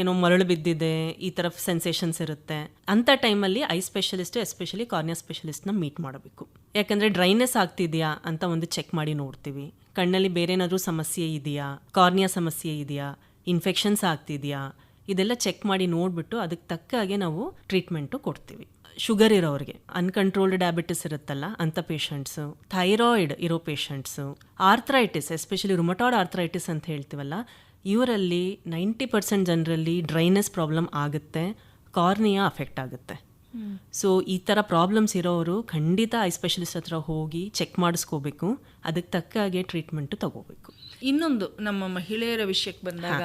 ಏನೋ ಮರಳು ಬಿದ್ದಿದೆ ಈ ಥರ ಸೆನ್ಸೇಷನ್ಸ್ ಇರುತ್ತೆ. ಅಂಥ ಟೈಮಲ್ಲಿ ಐ ಸ್ಪೆಷಲಿಸ್ಟ್ ಎಸ್ಪೆಷಲಿ ಕಾರ್ನಿಯಾ ಸ್ಪೆಷಲಿಸ್ಟ್ನ ಮೀಟ್ ಮಾಡಬೇಕು. ಯಾಕಂದರೆ ಡ್ರೈನೆಸ್ ಆಗ್ತಿದೆಯಾ ಅಂತ ಒಂದು ಚೆಕ್ ಮಾಡಿ ನೋಡ್ತೀವಿ. ಕಣ್ಣಲ್ಲಿ ಬೇರೆ ಏನಾದರೂ ಸಮಸ್ಯೆ ಇದೆಯಾ? ಕಾರ್ನಿಯಾ ಸಮಸ್ಯೆ ಇದೆಯಾ? ಇನ್ಫೆಕ್ಷನ್ಸ್ ಆಗ್ತಿದೆಯಾ? ಇದೆಲ್ಲ ಚೆಕ್ ಮಾಡಿ ನೋಡಿಬಿಟ್ಟು ಅದಕ್ಕೆ ತಕ್ಕ ಹಾಗೆ ನಾವು ಟ್ರೀಟ್ಮೆಂಟು ಕೊಡ್ತೀವಿ. ಶುಗರ್ ಇರೋರಿಗೆ. ಅನ್ಕಂಟ್ರೋಲ್ಡ್ ಡಯಾಬಿಟಿಸ್ ಇರುತ್ತಲ್ಲ ಅಂಥ ಪೇಷಂಟ್ಸು ಥೈರಾಯ್ಡ್ ಇರೋ patients arthritis especially rheumatoid arthritis ಅಂತ ಹೇಳ್ತೀವಲ್ಲ ಇವರಲ್ಲಿ ನೈಂಟಿ ಪರ್ಸೆಂಟ್ ಜನರಲ್ಲಿ ಡ್ರೈನೆಸ್ ಪ್ರಾಬ್ಲಮ್ ಆಗುತ್ತೆ ಕಾರ್ನಿಯಾ ಅಫೆಕ್ಟ್ ಆಗುತ್ತೆ. ಸೊ ಈ ಥರ ಪ್ರಾಬ್ಲಮ್ಸ್ ಇರೋರು ಖಂಡಿತ ಐ ಸ್ಪೆಷಲಿಸ್ಟ್ ಹತ್ರ ಹೋಗಿ ಚೆಕ್ ಮಾಡಿಸ್ಕೋಬೇಕು. ಅದಕ್ಕೆ ತಕ್ಕ ಹಾಗೆ ಟ್ರೀಟ್ಮೆಂಟು ತಗೋಬೇಕು. ಇನ್ನೊಂದು ನಮ್ಮ ಮಹಿಳೆಯರ ವಿಷಯಕ್ಕೆ ಬಂದಾಗ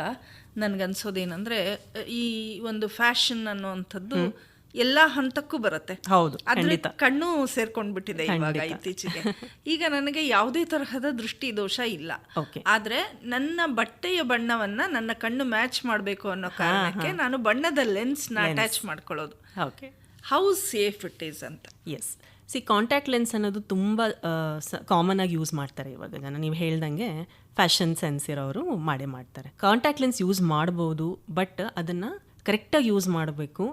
ನನ್ಗನ್ಸೋದೇನಂದ್ರೆ ಈ ಒಂದು ಫ್ಯಾಷನ್ ಅನ್ನುವಂಥದ್ದು ಎಲ್ಲಾ ಹಂತಕ್ಕೂ ಬರುತ್ತೆ. ಹೌದು ಕಣ್ಣು ಸೇರ್ಕೊಂಡ್ಬಿಟ್ಟಿದೆ ಇವಾಗ ಇತ್ತೀಚೆಗೆ. ಈಗ ನನಗೆ ಯಾವುದೇ ತರಹದ ದೃಷ್ಟಿ ದೋಷ ಇಲ್ಲ. ಆದ್ರೆ ನನ್ನ ಬಟ್ಟೆಯ ಬಣ್ಣವನ್ನ ನನ್ನ ಕಣ್ಣು ಮ್ಯಾಚ್ ಮಾಡಬೇಕು ಅನ್ನೋ ಕಾರಣಕ್ಕೆ ನಾನು ಬಣ್ಣದ ಲೆನ್ಸ್. ನ ಅಟ್ಯಾಚ್ ಮಾಡ್ಕೊಳ್ಳೋದು. ಹೌ ಸೇಫ್ ಇಟ್ ಈಸ್ ಅಂತ. ಎಸ್ ಸಿ ಕಾಂಟ್ಯಾಕ್ಟ್ ಲೆನ್ಸ್ ಅನ್ನೋದು ತುಂಬ ಕಾಮನ್ ಆಗಿ ಯೂಸ್ ಮಾಡ್ತಾರೆ ಇವಾಗ ಜನ. ನೀವು ಹೇಳ್ದಂಗೆ ಫ್ಯಾಷನ್ ಸೆನ್ಸ್ ಇರೋರು ಮಾಡೇ ಮಾಡ್ತಾರೆ. ಕಾಂಟ್ಯಾಕ್ಟ್ ಲೆನ್ಸ್ ಯೂಸ್ ಮಾಡ್ಬೋದು ಬಟ್ ಅದನ್ನು ಕರೆಕ್ಟಾಗಿ ಯೂಸ್ ಮಾಡಬೇಕು.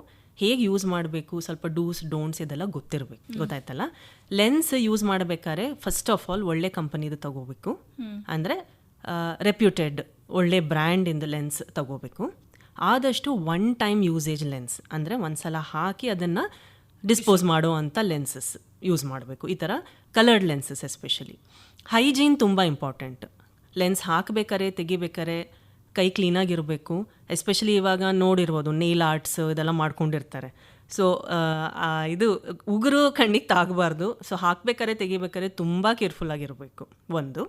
ಹೇಗೆ ಯೂಸ್ ಮಾಡಬೇಕು ಸ್ವಲ್ಪ ಡೂಸ್ ಡೋಂಟ್ಸ್ ಇದೆಲ್ಲ ಗೊತ್ತಿರಬೇಕು. ಗೊತ್ತಾಯ್ತಲ್ಲ? ಲೆನ್ಸ್ ಯೂಸ್ ಮಾಡಬೇಕಾದ್ರೆ ಫಸ್ಟ್ ಆಫ್ ಆಲ್ ಒಳ್ಳೆ ಕಂಪನಿದು ತಗೋಬೇಕು. ಅಂದರೆ ರೆಪ್ಯೂಟೆಡ್ ಒಳ್ಳೆ ಬ್ರ್ಯಾಂಡಿಂದ ಲೆನ್ಸ್ ತಗೋಬೇಕು. ಆದಷ್ಟು ಒನ್ ಟೈಮ್ ಯೂಸೇಜ್ ಲೆನ್ಸ್ ಅಂದರೆ ಒಂದ್ಸಲ ಹಾಕಿ ಅದನ್ನು ಡಿಸ್ಪೋಸ್ ಮಾಡೋ ಅಂಥ ಲೆನ್ಸಸ್ ಯೂಸ್ ಮಾಡಬೇಕು. ಈ ಥರ ಕಲರ್ಡ್ ಲೆನ್ಸಸ್ ಎಸ್ಪೆಷಲಿ ಹೈಜೀನ್ ತುಂಬ ಇಂಪಾರ್ಟೆಂಟ್ ಲೆನ್ಸ್ ಹಾಕಬೇಕಾರೆ, ತೆಗಿಬೇಕಾರೆ, ಕೈ ಕ್ಲೀನಾಗಿರಬೇಕು ಎಸ್ಪೆಷಲಿ ಇವಾಗ ನೋಡಿರ್ಬೋದು ನೇಲ್ ಆರ್ಟ್ಸ್ ಇದೆಲ್ಲ ಮಾಡ್ಕೊಂಡಿರ್ತಾರೆ. ಸೊ ಇದು ಉಗುರು ಕಣ್ಣಿಗೆ ತಾಗಬಾರ್ದು. ಸೊ ಹಾಕಬೇಕಾರೆ ತೆಗಿಬೇಕಾದ್ರೆ ತುಂಬ ಕೇರ್ಫುಲ್ ಆಗಿರಬೇಕು. ಒಂದು.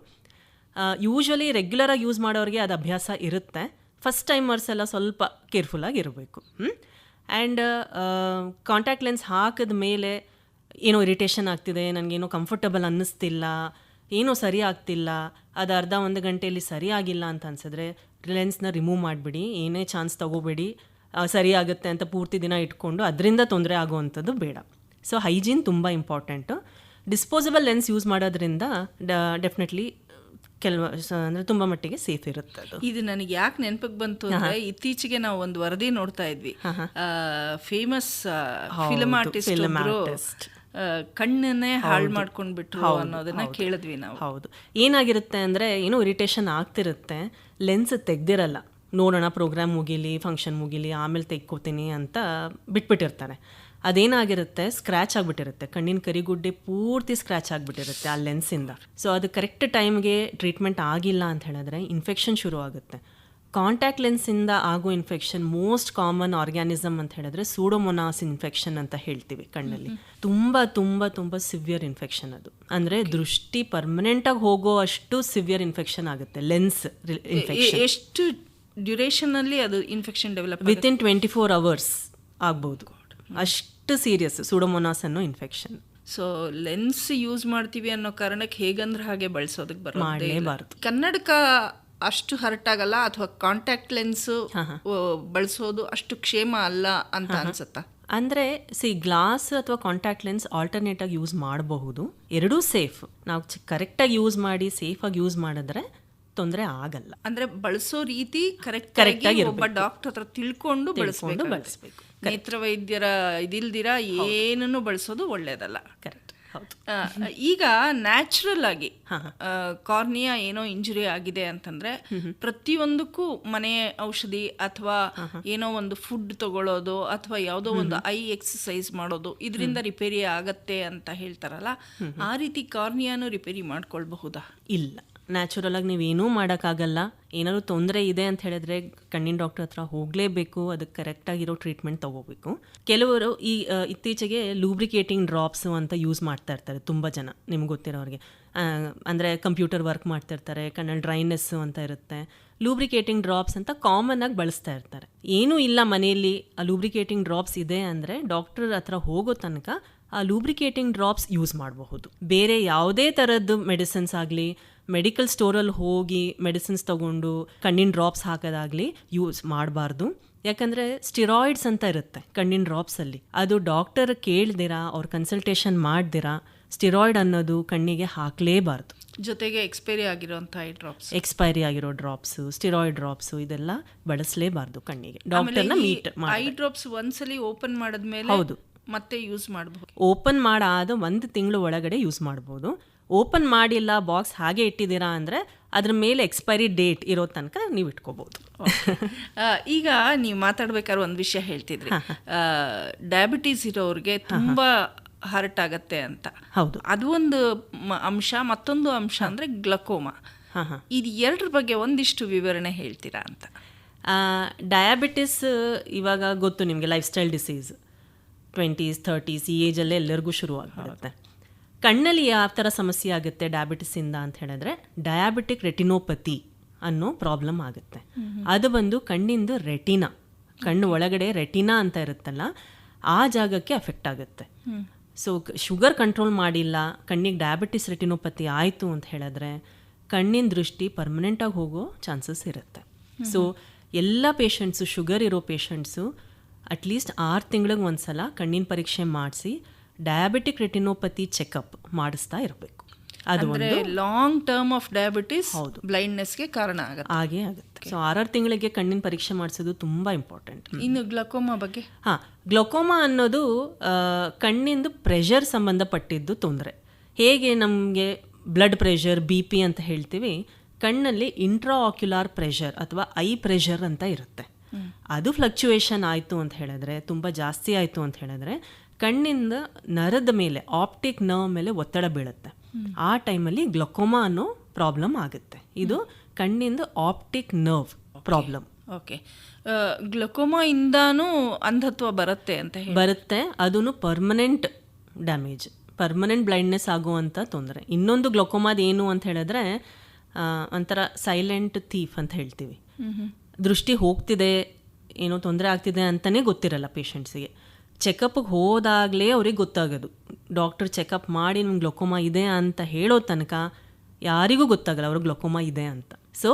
ಯೂಶ್ವಲಿ ರೆಗ್ಯುಲರಾಗಿ ಯೂಸ್ ಮಾಡೋರಿಗೆ ಅದು ಅಭ್ಯಾಸ ಇರುತ್ತೆ. ಫಸ್ಟ್ ಟೈಮರ್ಸ್ ಎಲ್ಲ ಸ್ವಲ್ಪ ಕೇರ್ಫುಲ್ಲಾಗಿ ಇರಬೇಕು ಆ್ಯಂಡ್ ಕಾಂಟ್ಯಾಕ್ಟ್ ಲೆನ್ಸ್ ಹಾಕಿದ ಮೇಲೆ ಏನೋ ಇರಿಟೇಷನ್ ಆಗ್ತಿದೆ ನನಗೇನೋ ಕಂಫರ್ಟಬಲ್ ಅನ್ನಿಸ್ತಿಲ್ಲ ಏನೋ ಸರಿ ಆಗ್ತಿಲ್ಲ ಅದು ಅರ್ಧ ಒಂದು ಗಂಟೆಯಲ್ಲಿ ಸರಿ ಆಗಿಲ್ಲ ಅಂತ ಅನ್ಸಿದ್ರೆ ರಿಲಯನ್ಸ್ನ ರಿಮೂವ್ ಮಾಡಿಬಿಡಿ ಏನೇ ಚಾನ್ಸ್ ತಗೋಬೇಡಿ ಸರಿ ಆಗುತ್ತೆ ಅಂತ ಪೂರ್ತಿ ದಿನ ಇಟ್ಕೊಂಡು ಅದರಿಂದ ತೊಂದರೆ ಆಗುವಂಥದ್ದು ಬೇಡ. ಸೊ ಹೈಜೀನ್ ತುಂಬ ಇಂಪಾರ್ಟೆಂಟು ಡಿಸ್ಪೋಸಬಲ್ ಲೆನ್ಸ್ ಯೂಸ್ ಮಾಡೋದ್ರಿಂದ ಡೆಫಿನೆಟ್ಲಿ ಕೆಲವ ಅಂದರೆ ತುಂಬ ಮಟ್ಟಿಗೆ ಸೇಫ್ ಇರುತ್ತೆ ಅದು. ಇದು ನನಗೆ ಯಾಕೆ ನೆನಪಿಗೆ ಬಂತು ಅಂದ್ರೆ ಇತ್ತೀಚೆಗೆ ನಾವು ಒಂದು ವರದಿ ನೋಡ್ತಾ ಇದ್ವಿ. ಫೇಮಸ್ ಫಿಲ್ಮ್ ಆರ್ಟಿಸ್ಟ್ ಕಣ್ಣನ್ನೇ ಹಾಳು ಮಾಡ್ಕೊಂಡ್ಬಿಟ್ರು ಅನ್ನೋದನ್ನ ಕೇಳಿದ್ವಿ ನಾವು. ಹೌದು. ಏನಾಗಿರುತ್ತೆ ಅಂದ್ರೆ ಏನೋ ಇರಿಟೇಷನ್ ಆಗ್ತಿರುತ್ತೆ ಲೆನ್ಸ್ ತೆಗ್ದಿರಲ್ಲ. ನೋಡೋಣ ಪ್ರೋಗ್ರಾಮ್ ಮುಗೀಲಿ ಫಂಕ್ಷನ್ ಮುಗೀಲಿ ಆಮೇಲೆ ತೆಗ್ಕೋತೀನಿ ಅಂತ ಬಿಟ್ಬಿಟ್ಟಿರ್ತಾರೆ. ಅದೇನಾಗಿರುತ್ತೆ ಸ್ಕ್ರ್ಯಾಚ್ ಆಗಿಬಿಟ್ಟಿರುತ್ತೆ. ಕಣ್ಣಿನ ಕರಿಗುಡ್ಡೆ ಪೂರ್ತಿ ಸ್ಕ್ರ್ಯಾಚ್ ಆಗಿಬಿಟ್ಟಿರುತ್ತೆ ಆ ಲೆನ್ಸಿಂದ ಸೊ ಅದು ಕರೆಕ್ಟ್ ಟೈಮ್ಗೆ ಟ್ರೀಟ್ಮೆಂಟ್ ಆಗಿಲ್ಲ ಅಂತ ಹೇಳಿದ್ರೆ ಇನ್ಫೆಕ್ಷನ್ ಶುರು ಆಗುತ್ತೆ ಕಾಂಟ್ಯಾಕ್ಟ್ ಲೆನ್ಸಿಂದ ಆಗೋ ಇನ್ಫೆಕ್ಷನ್ ಮೋಸ್ಟ್ ಕಾಮನ್ ಆರ್ಗ್ಯಾನಿಸಮ್ ಅಂತ ಹೇಳಿದ್ರೆ ಸೂಡೋಮೊನಾಸ್ ಇನ್ಫೆಕ್ಷನ್ ಅಂತ ಹೇಳ್ತೀವಿ ಕಣ್ಣಲ್ಲಿ. ತುಂಬ ತುಂಬ ತುಂಬ ಸಿವಿಯರ್ ಇನ್ಫೆಕ್ಷನ್ ಅದು. ಅಂದರೆ ದೃಷ್ಟಿ ಪರ್ಮನೆಂಟಾಗಿ ಹೋಗೋ ಅಷ್ಟು ಸಿವಿಯರ್ ಇನ್ಫೆಕ್ಷನ್ ಆಗುತ್ತೆ ಲೆನ್ಸ್ ಇನ್ಫೆಕ್ಷನ್ ಎಷ್ಟು ಡ್ಯೂರೇಷನ್ ಅಲ್ಲಿ ಅದು infection develop within twenty four hours ಆಗ್ಬೋದು ಅಷ್ಟು ಸೀರಿಯಸ್ ಸೂಡೋಮೊನಾಸ್ ಅನ್ನೋ ಇನ್ಫೆಕ್ಷನ್ ಸೊ ಲೆನ್ಸ್ ಯೂಸ್ ಮಾಡ್ತೀವಿ ಅನ್ನೋ ಕಾರಣಕ್ಕೆ ಹೇಗಂದ್ರೆ ಹಾಗೆ ಬಳಸೋದಕ್ಕೆ ಬರೋದೇ ಇಲ್ಲ. ಕನ್ನಡಕ ಅಷ್ಟು ಹರ್ಟ್ ಆಗಲ್ಲ ಅಥವಾ ಕಾಂಟ್ಯಾಕ್ಟ್ ಲೆನ್ಸ್ ಬಳಸೋದು ಅಷ್ಟು ಕ್ಷೇಮ ಅಲ್ಲ ಅಂತ ಅನ್ಸುತ್ತಾ? ಅಂದರೆ ಸಿ ಗ್ಲಾಸ್ ಅಥವಾ ಕಾಂಟ್ಯಾಕ್ಟ್ ಲೆನ್ಸ್ ಆಲ್ಟರ್ನೇಟ್ ಆಗಿ ಯೂಸ್ ಮಾಡಬಹುದು. ಎರಡೂ ಸೇಫ್ ನಾವು ಕರೆಕ್ಟಾಗಿ ಯೂಸ್ ಮಾಡಿ ಸೇಫಾಗಿ ಯೂಸ್ ಮಾಡಿದ್ರೆ ತೊಂದರೆ ಆಗಲ್ಲ. ಅಂದ್ರೆ ಬಳಸೋ ರೀತಿ ಕರೆಕ್ಟ್ ಕರೆಕ್ಟ್ ಆಗಿ ಆಗಿ ಒಬ್ಬ ಡಾಕ್ಟರ್ ಹತ್ರ ತಿಳ್ಕೊಂಡು ಬಳಸಬೇಕು ಬಳಸ್ಬೇಕು. ನೇತ್ರ ವೈದ್ಯರ ಇದಿಲ್ದಿರ ಏನನ್ನು ಬಳಸೋದು ಒಳ್ಳೇದಲ್ಲ. ಕರೆಕ್ಟ್ ಈಗ ನ್ಯಾಚುರಲ್ ಆಗಿ ಕಾರ್ನಿಯಾ ಏನೋ ಇಂಜುರಿ ಆಗಿದೆ ಅಂತಂದ್ರೆ ಪ್ರತಿಯೊಂದಕ್ಕೂ ಮನೆ ಔಷಧಿ ಅಥವಾ ಏನೋ ಒಂದು ಫುಡ್ ತಗೊಳ್ಳೋದು ಅಥವಾ ಯಾವುದೋ ಒಂದು ಐ ಎಕ್ಸಸೈಸ್ ಮಾಡೋದು ಇದರಿಂದ ರಿಪೇರಿ ಆಗತ್ತೆ ಅಂತ ಹೇಳ್ತಾರಲ್ಲ ಆ ರೀತಿ ಕಾರ್ನಿಯಾನು ರಿಪೇರಿ ಮಾಡ್ಕೊಳ್ಬಹುದಾ? ಇಲ್ಲ. ನ್ಯಾಚುರಲ್ ಆಗಿ ನೀವೇನೂ ಮಾಡೋಕ್ಕಾಗಲ್ಲ. ಏನಾದರೂ ತೊಂದರೆ ಇದೆ ಅಂತ ಹೇಳಿದ್ರೆ ಕಣ್ಣಿನ ಡಾಕ್ಟರ್ ಹತ್ರ ಹೋಗಲೇಬೇಕು. ಅದಕ್ಕೆ ಕರೆಕ್ಟಾಗಿರೋ ಟ್ರೀಟ್ಮೆಂಟ್ ತಗೋಬೇಕು. ಕೆಲವರು ಈ ಇತ್ತೀಚೆಗೆ ಲೂಬ್ರಿಕೇಟಿಂಗ್ ಡ್ರಾಪ್ಸು ಅಂತ ಯೂಸ್ ಮಾಡ್ತಾ ಇರ್ತಾರೆ ತುಂಬ ಜನ ನಿಮ್ಗೆ ಗೊತ್ತಿರೋರಿಗೆ. ಅಂದರೆ ಕಂಪ್ಯೂಟರ್ ವರ್ಕ್ ಮಾಡ್ತಿರ್ತಾರೆ ಕಣ್ಣಲ್ಲಿ ಡ್ರೈನೆಸ್ಸು ಅಂತ ಇರುತ್ತೆ. ಲೂಬ್ರಿಕೇಟಿಂಗ್ ಡ್ರಾಪ್ಸ್ ಅಂತ ಕಾಮನ್ ಆಗಿ ಬಳಸ್ತಾ ಇರ್ತಾರೆ. ಏನೂ ಇಲ್ಲ ಮನೆಯಲ್ಲಿ ಆ ಲೂಬ್ರಿಕೇಟಿಂಗ್ ಡ್ರಾಪ್ಸ್ ಇದೆ ಅಂದರೆ ಡಾಕ್ಟರ್ ಹತ್ರ ಹೋಗೋ ತನಕ ಆ ಲೂಬ್ರಿಕೇಟಿಂಗ್ ಡ್ರಾಪ್ಸ್ ಯೂಸ್ ಮಾಡಬಹುದು. ಬೇರೆ ಯಾವುದೇ ಥರದ್ದು ಮೆಡಿಸಿನ್ಸ್ ಆಗಲಿ ಮೆಡಿಕಲ್ ಸ್ಟೋರಲ್ಲಿ ಹೋಗಿ ಮೆಡಿಸಿನ್ಸ್ ತಗೊಂಡು ಕಣ್ಣಿನ ಡ್ರಾಪ್ಸ್ ಹಾಕೋದಾಗಲಿ ಯೂಸ್ ಮಾಡಬಾರ್ದು. ಯಾಕಂದರೆ ಸ್ಟಿರಾಯ್ಡ್ಸ್ ಅಂತ ಇರುತ್ತೆ ಕಣ್ಣಿನ ಡ್ರಾಪ್ಸಲ್ಲಿ ಅದು ಡಾಕ್ಟರ್ ಕೇಳ್ದಿರಾ ಅವ್ರ ಕನ್ಸಲ್ಟೇಷನ್ ಮಾಡ್ದಿರಾ ಸ್ಟಿರಾಯ್ಡ್ ಅನ್ನೋದು ಕಣ್ಣಿಗೆ ಹಾಕಲೇಬಾರ್ದು. ಜೊತೆಗೆ ಎಕ್ಸ್ಪೈರಿ ಆಗಿರೋಂಥ ಐ ಡ್ರಾಪ್ಸ್ ಎಕ್ಸ್ಪೈರಿ ಆಗಿರೋ ಡ್ರಾಪ್ಸು ಸ್ಟಿರಾಯ್ಡ್ ಡ್ರಾಪ್ಸ್ ಇದೆಲ್ಲ ಬಳಸಲೇಬಾರ್ದು ಕಣ್ಣಿಗೆ. ಡಾಕ್ಟರ್ನ ಮೀಟ್ ಐ ಡ್ರಾಪ್ಸ್ ಒಂದ್ಸಲಿ ಓಪನ್ ಮಾಡಿದ್ಮೇಲೆ ಹೌದು. ಮತ್ತೆ ಯೂಸ್ ಮಾಡಬಹುದು. ಓಪನ್ ಮಾಡಾದ ಒಂದು ತಿಂಗಳು ಒಳಗಡೆ ಯೂಸ್ ಮಾಡ್ಬೋದು ಓಪನ್ ಮಾಡಿಲ್ಲ ಬಾಕ್ಸ್ ಹಾಗೆ ಇಟ್ಟಿದ್ದೀರಾ ಅಂದರೆ ಅದ್ರ ಮೇಲೆ ಎಕ್ಸ್ಪೈರಿ ಡೇಟ್ ಇರೋ ತನಕ ನೀವು ಇಟ್ಕೋಬೋದು ಈಗ ನೀವು ಮಾತಾಡ್ಬೇಕಾದ್ರೆ ಒಂದು ವಿಷಯ ಹೇಳ್ತಿದ್ರಿ. ಡಯಾಬಿಟೀಸ್ ಇರೋರಿಗೆ ತುಂಬಾ ಹರ್ಟ್ ಆಗತ್ತೆ ಅಂತ. ಹೌದು. ಅದು ಒಂದು ಅಂಶ ಮತ್ತೊಂದು ಅಂಶ ಅಂದ್ರೆ ಗ್ಲಕೋಮಾ ಹಾಂ ಹಾಂ. ಇದು ಎರಡರ ಬಗ್ಗೆ ಒಂದಿಷ್ಟು ವಿವರಣೆ ಹೇಳ್ತೀರಾ ಅಂತ. ಡಯಾಬಿಟಿಸ್ ಇವಾಗ ಗೊತ್ತು ನಿಮಗೆ lifestyle disease twenties, thirties ಈ ಏಜಲ್ಲೇ ಎಲ್ಲರಿಗೂ ಶುರು ಕಣ್ಣಲ್ಲಿ ಯಾವ ಥರ ಸಮಸ್ಯೆ ಆಗುತ್ತೆ ಡಯಾಬಿಟಿಸಿಂದ ಅಂತ ಹೇಳಿದ್ರೆ ಡಯಾಬಿಟಿಕ್ ರೆಟಿನೋಪತಿ ಅನ್ನೋ ಪ್ರಾಬ್ಲಮ್ ಆಗುತ್ತೆ. ಅದು ಬಂದು ಕಣ್ಣಿಂದು ರೆಟಿನಾ ಕಣ್ಣು ಒಳಗಡೆ ರೆಟಿನಾ ಅಂತ ಇರುತ್ತಲ್ಲ, ಆ ಜಾಗಕ್ಕೆ ಅಫೆಕ್ಟ್ ಆಗುತ್ತೆ. ಸೊ ಶುಗರ್ ಕಂಟ್ರೋಲ್ ಮಾಡಿಲ್ಲ, ಕಣ್ಣಿಗೆ ಡಯಾಬಿಟಿಸ್ ರೆಟಿನೋಪತಿ ಆಯಿತು ಅಂತ ಹೇಳಿದ್ರೆ ಕಣ್ಣಿನ ದೃಷ್ಟಿ ಪರ್ಮನೆಂಟಾಗಿ ಹೋಗೋ ಚಾನ್ಸಸ್ ಇರುತ್ತೆ. ಸೊ ಎಲ್ಲ ಪೇಷಂಟ್ಸು ಶುಗರ್ ಇರೋ ಪೇಷಂಟ್ಸು ಅಟ್ಲೀಸ್ಟ್ ಆರು ತಿಂಗಳಿಗೆ ಒಂದ್ಸಲ ಕಣ್ಣಿನ ಪರೀಕ್ಷೆ ಮಾಡಿಸಿ ಡಯಾಬಿಟಿಕ್ ರೆಟಿನೋಪತಿ ಚೆಕಪ್ ಮಾಡಿಸ್ತಾ ಇರಬೇಕು. ಅದು ಲಾಂಗ್ ಟರ್ಮ್ ಆಫ್ ಡಯಾಬಿಟಿಸ್ ಬ್ಲೈಂಡ್ನೆಸ್ಗೆ ಕಾರಣ ಆಗುತ್ತೆ. ಹಾಗೆ ಆಗುತ್ತೆ. ಸೊ ಆರಾರು ತಿಂಗಳಿಗೆ ಕಣ್ಣಿನ ಪರೀಕ್ಷೆ ಮಾಡಿಸೋದು ತುಂಬ ಇಂಪಾರ್ಟೆಂಟ್ ಇನ್ನು ಗ್ಲಕೋಮಾ ಬಗ್ಗೆ? ಹಾಂ ಗ್ಲಕೋಮಾ ಅನ್ನೋದು ಕಣ್ಣಿಂದು ಪ್ರೆಷರ್ ಸಂಬಂಧಪಟ್ಟಿದ್ದು ತೊಂದರೆ. ಹೇಗೆ ನಮಗೆ ಬ್ಲಡ್ ಪ್ರೆಷರ್ ಬಿ ಪಿ ಅಂತ ಹೇಳ್ತೀವಿ ಕಣ್ಣಲ್ಲಿ ಇಂಟ್ರಾ ಆಕ್ಯುಲಾರ್ ಪ್ರೆಷರ್ ಅಥವಾ ಐ ಪ್ರೆಷರ್ ಅಂತ ಇರುತ್ತೆ. ಅದು ಫ್ಲಕ್ಚುಯೇಷನ್ ಆಯಿತು ಅಂತ ಹೇಳಿದ್ರೆ ತುಂಬ ಜಾಸ್ತಿ ಆಯಿತು ಅಂತ ಹೇಳಿದ್ರೆ ಕಣ್ಣಿಂದ ನರದ ಮೇಲೆ ಆಪ್ಟಿಕ್ ನರ್ವ್ ಮೇಲೆ ಒತ್ತಡ ಬೀಳುತ್ತೆ. ಆ ಟೈಮಲ್ಲಿ ಗ್ಲೊಕೋಮಾ ಅನ್ನೋ ಪ್ರಾಬ್ಲಮ್ ಆಗುತ್ತೆ. ಇದು ಕಣ್ಣಿಂದ optic nerve problem okay glaucoma ಇಂದಾನು ಅಂಧತ್ವ ಬರುತ್ತೆ ಅಂತ ಹೇಳಿ. ಬರುತ್ತೆ. ಅದೂ ಪರ್ಮನೆಂಟ್ ಡ್ಯಾಮೇಜ್ ಪರ್ಮನೆಂಟ್ ಬ್ಲೈಂಡ್ನೆಸ್ ಆಗುವಂಥ ತೊಂದರೆ. ಇನ್ನೊಂದು ಗ್ಲೊಕೋಮಾದ ಏನು ಅಂತ ಹೇಳಿದ್ರೆ ಒಂಥರ ಸೈಲೆಂಟ್ ಥೀಫ್ ಅಂತ ಹೇಳ್ತೀವಿ. ದೃಷ್ಟಿ ಹೋಗ್ತಿದೆ ಏನೋ ತೊಂದರೆ ಆಗ್ತಿದೆ ಅಂತಲೇ ಗೊತ್ತಿರಲ್ಲ ಪೇಷಂಟ್ಸಿಗೆ ಚೆಕಪ್ಗೆ ಹೋದಾಗಲೇ ಅವ್ರಿಗೆ ಗೊತ್ತಾಗೋದು. ಡಾಕ್ಟರ್ ಚೆಕಪ್ ಮಾಡಿ ನಿಮ್ಗೆ ಗ್ಲೊಕೋಮಾ ಇದೆ ಅಂತ ಹೇಳೋ ತನಕ ಯಾರಿಗೂ ಗೊತ್ತಾಗಲ್ಲ ಅವ್ರಿಗೆ ಗ್ಲೊಕೋಮಾ ಇದೆ ಅಂತ. ಸೊ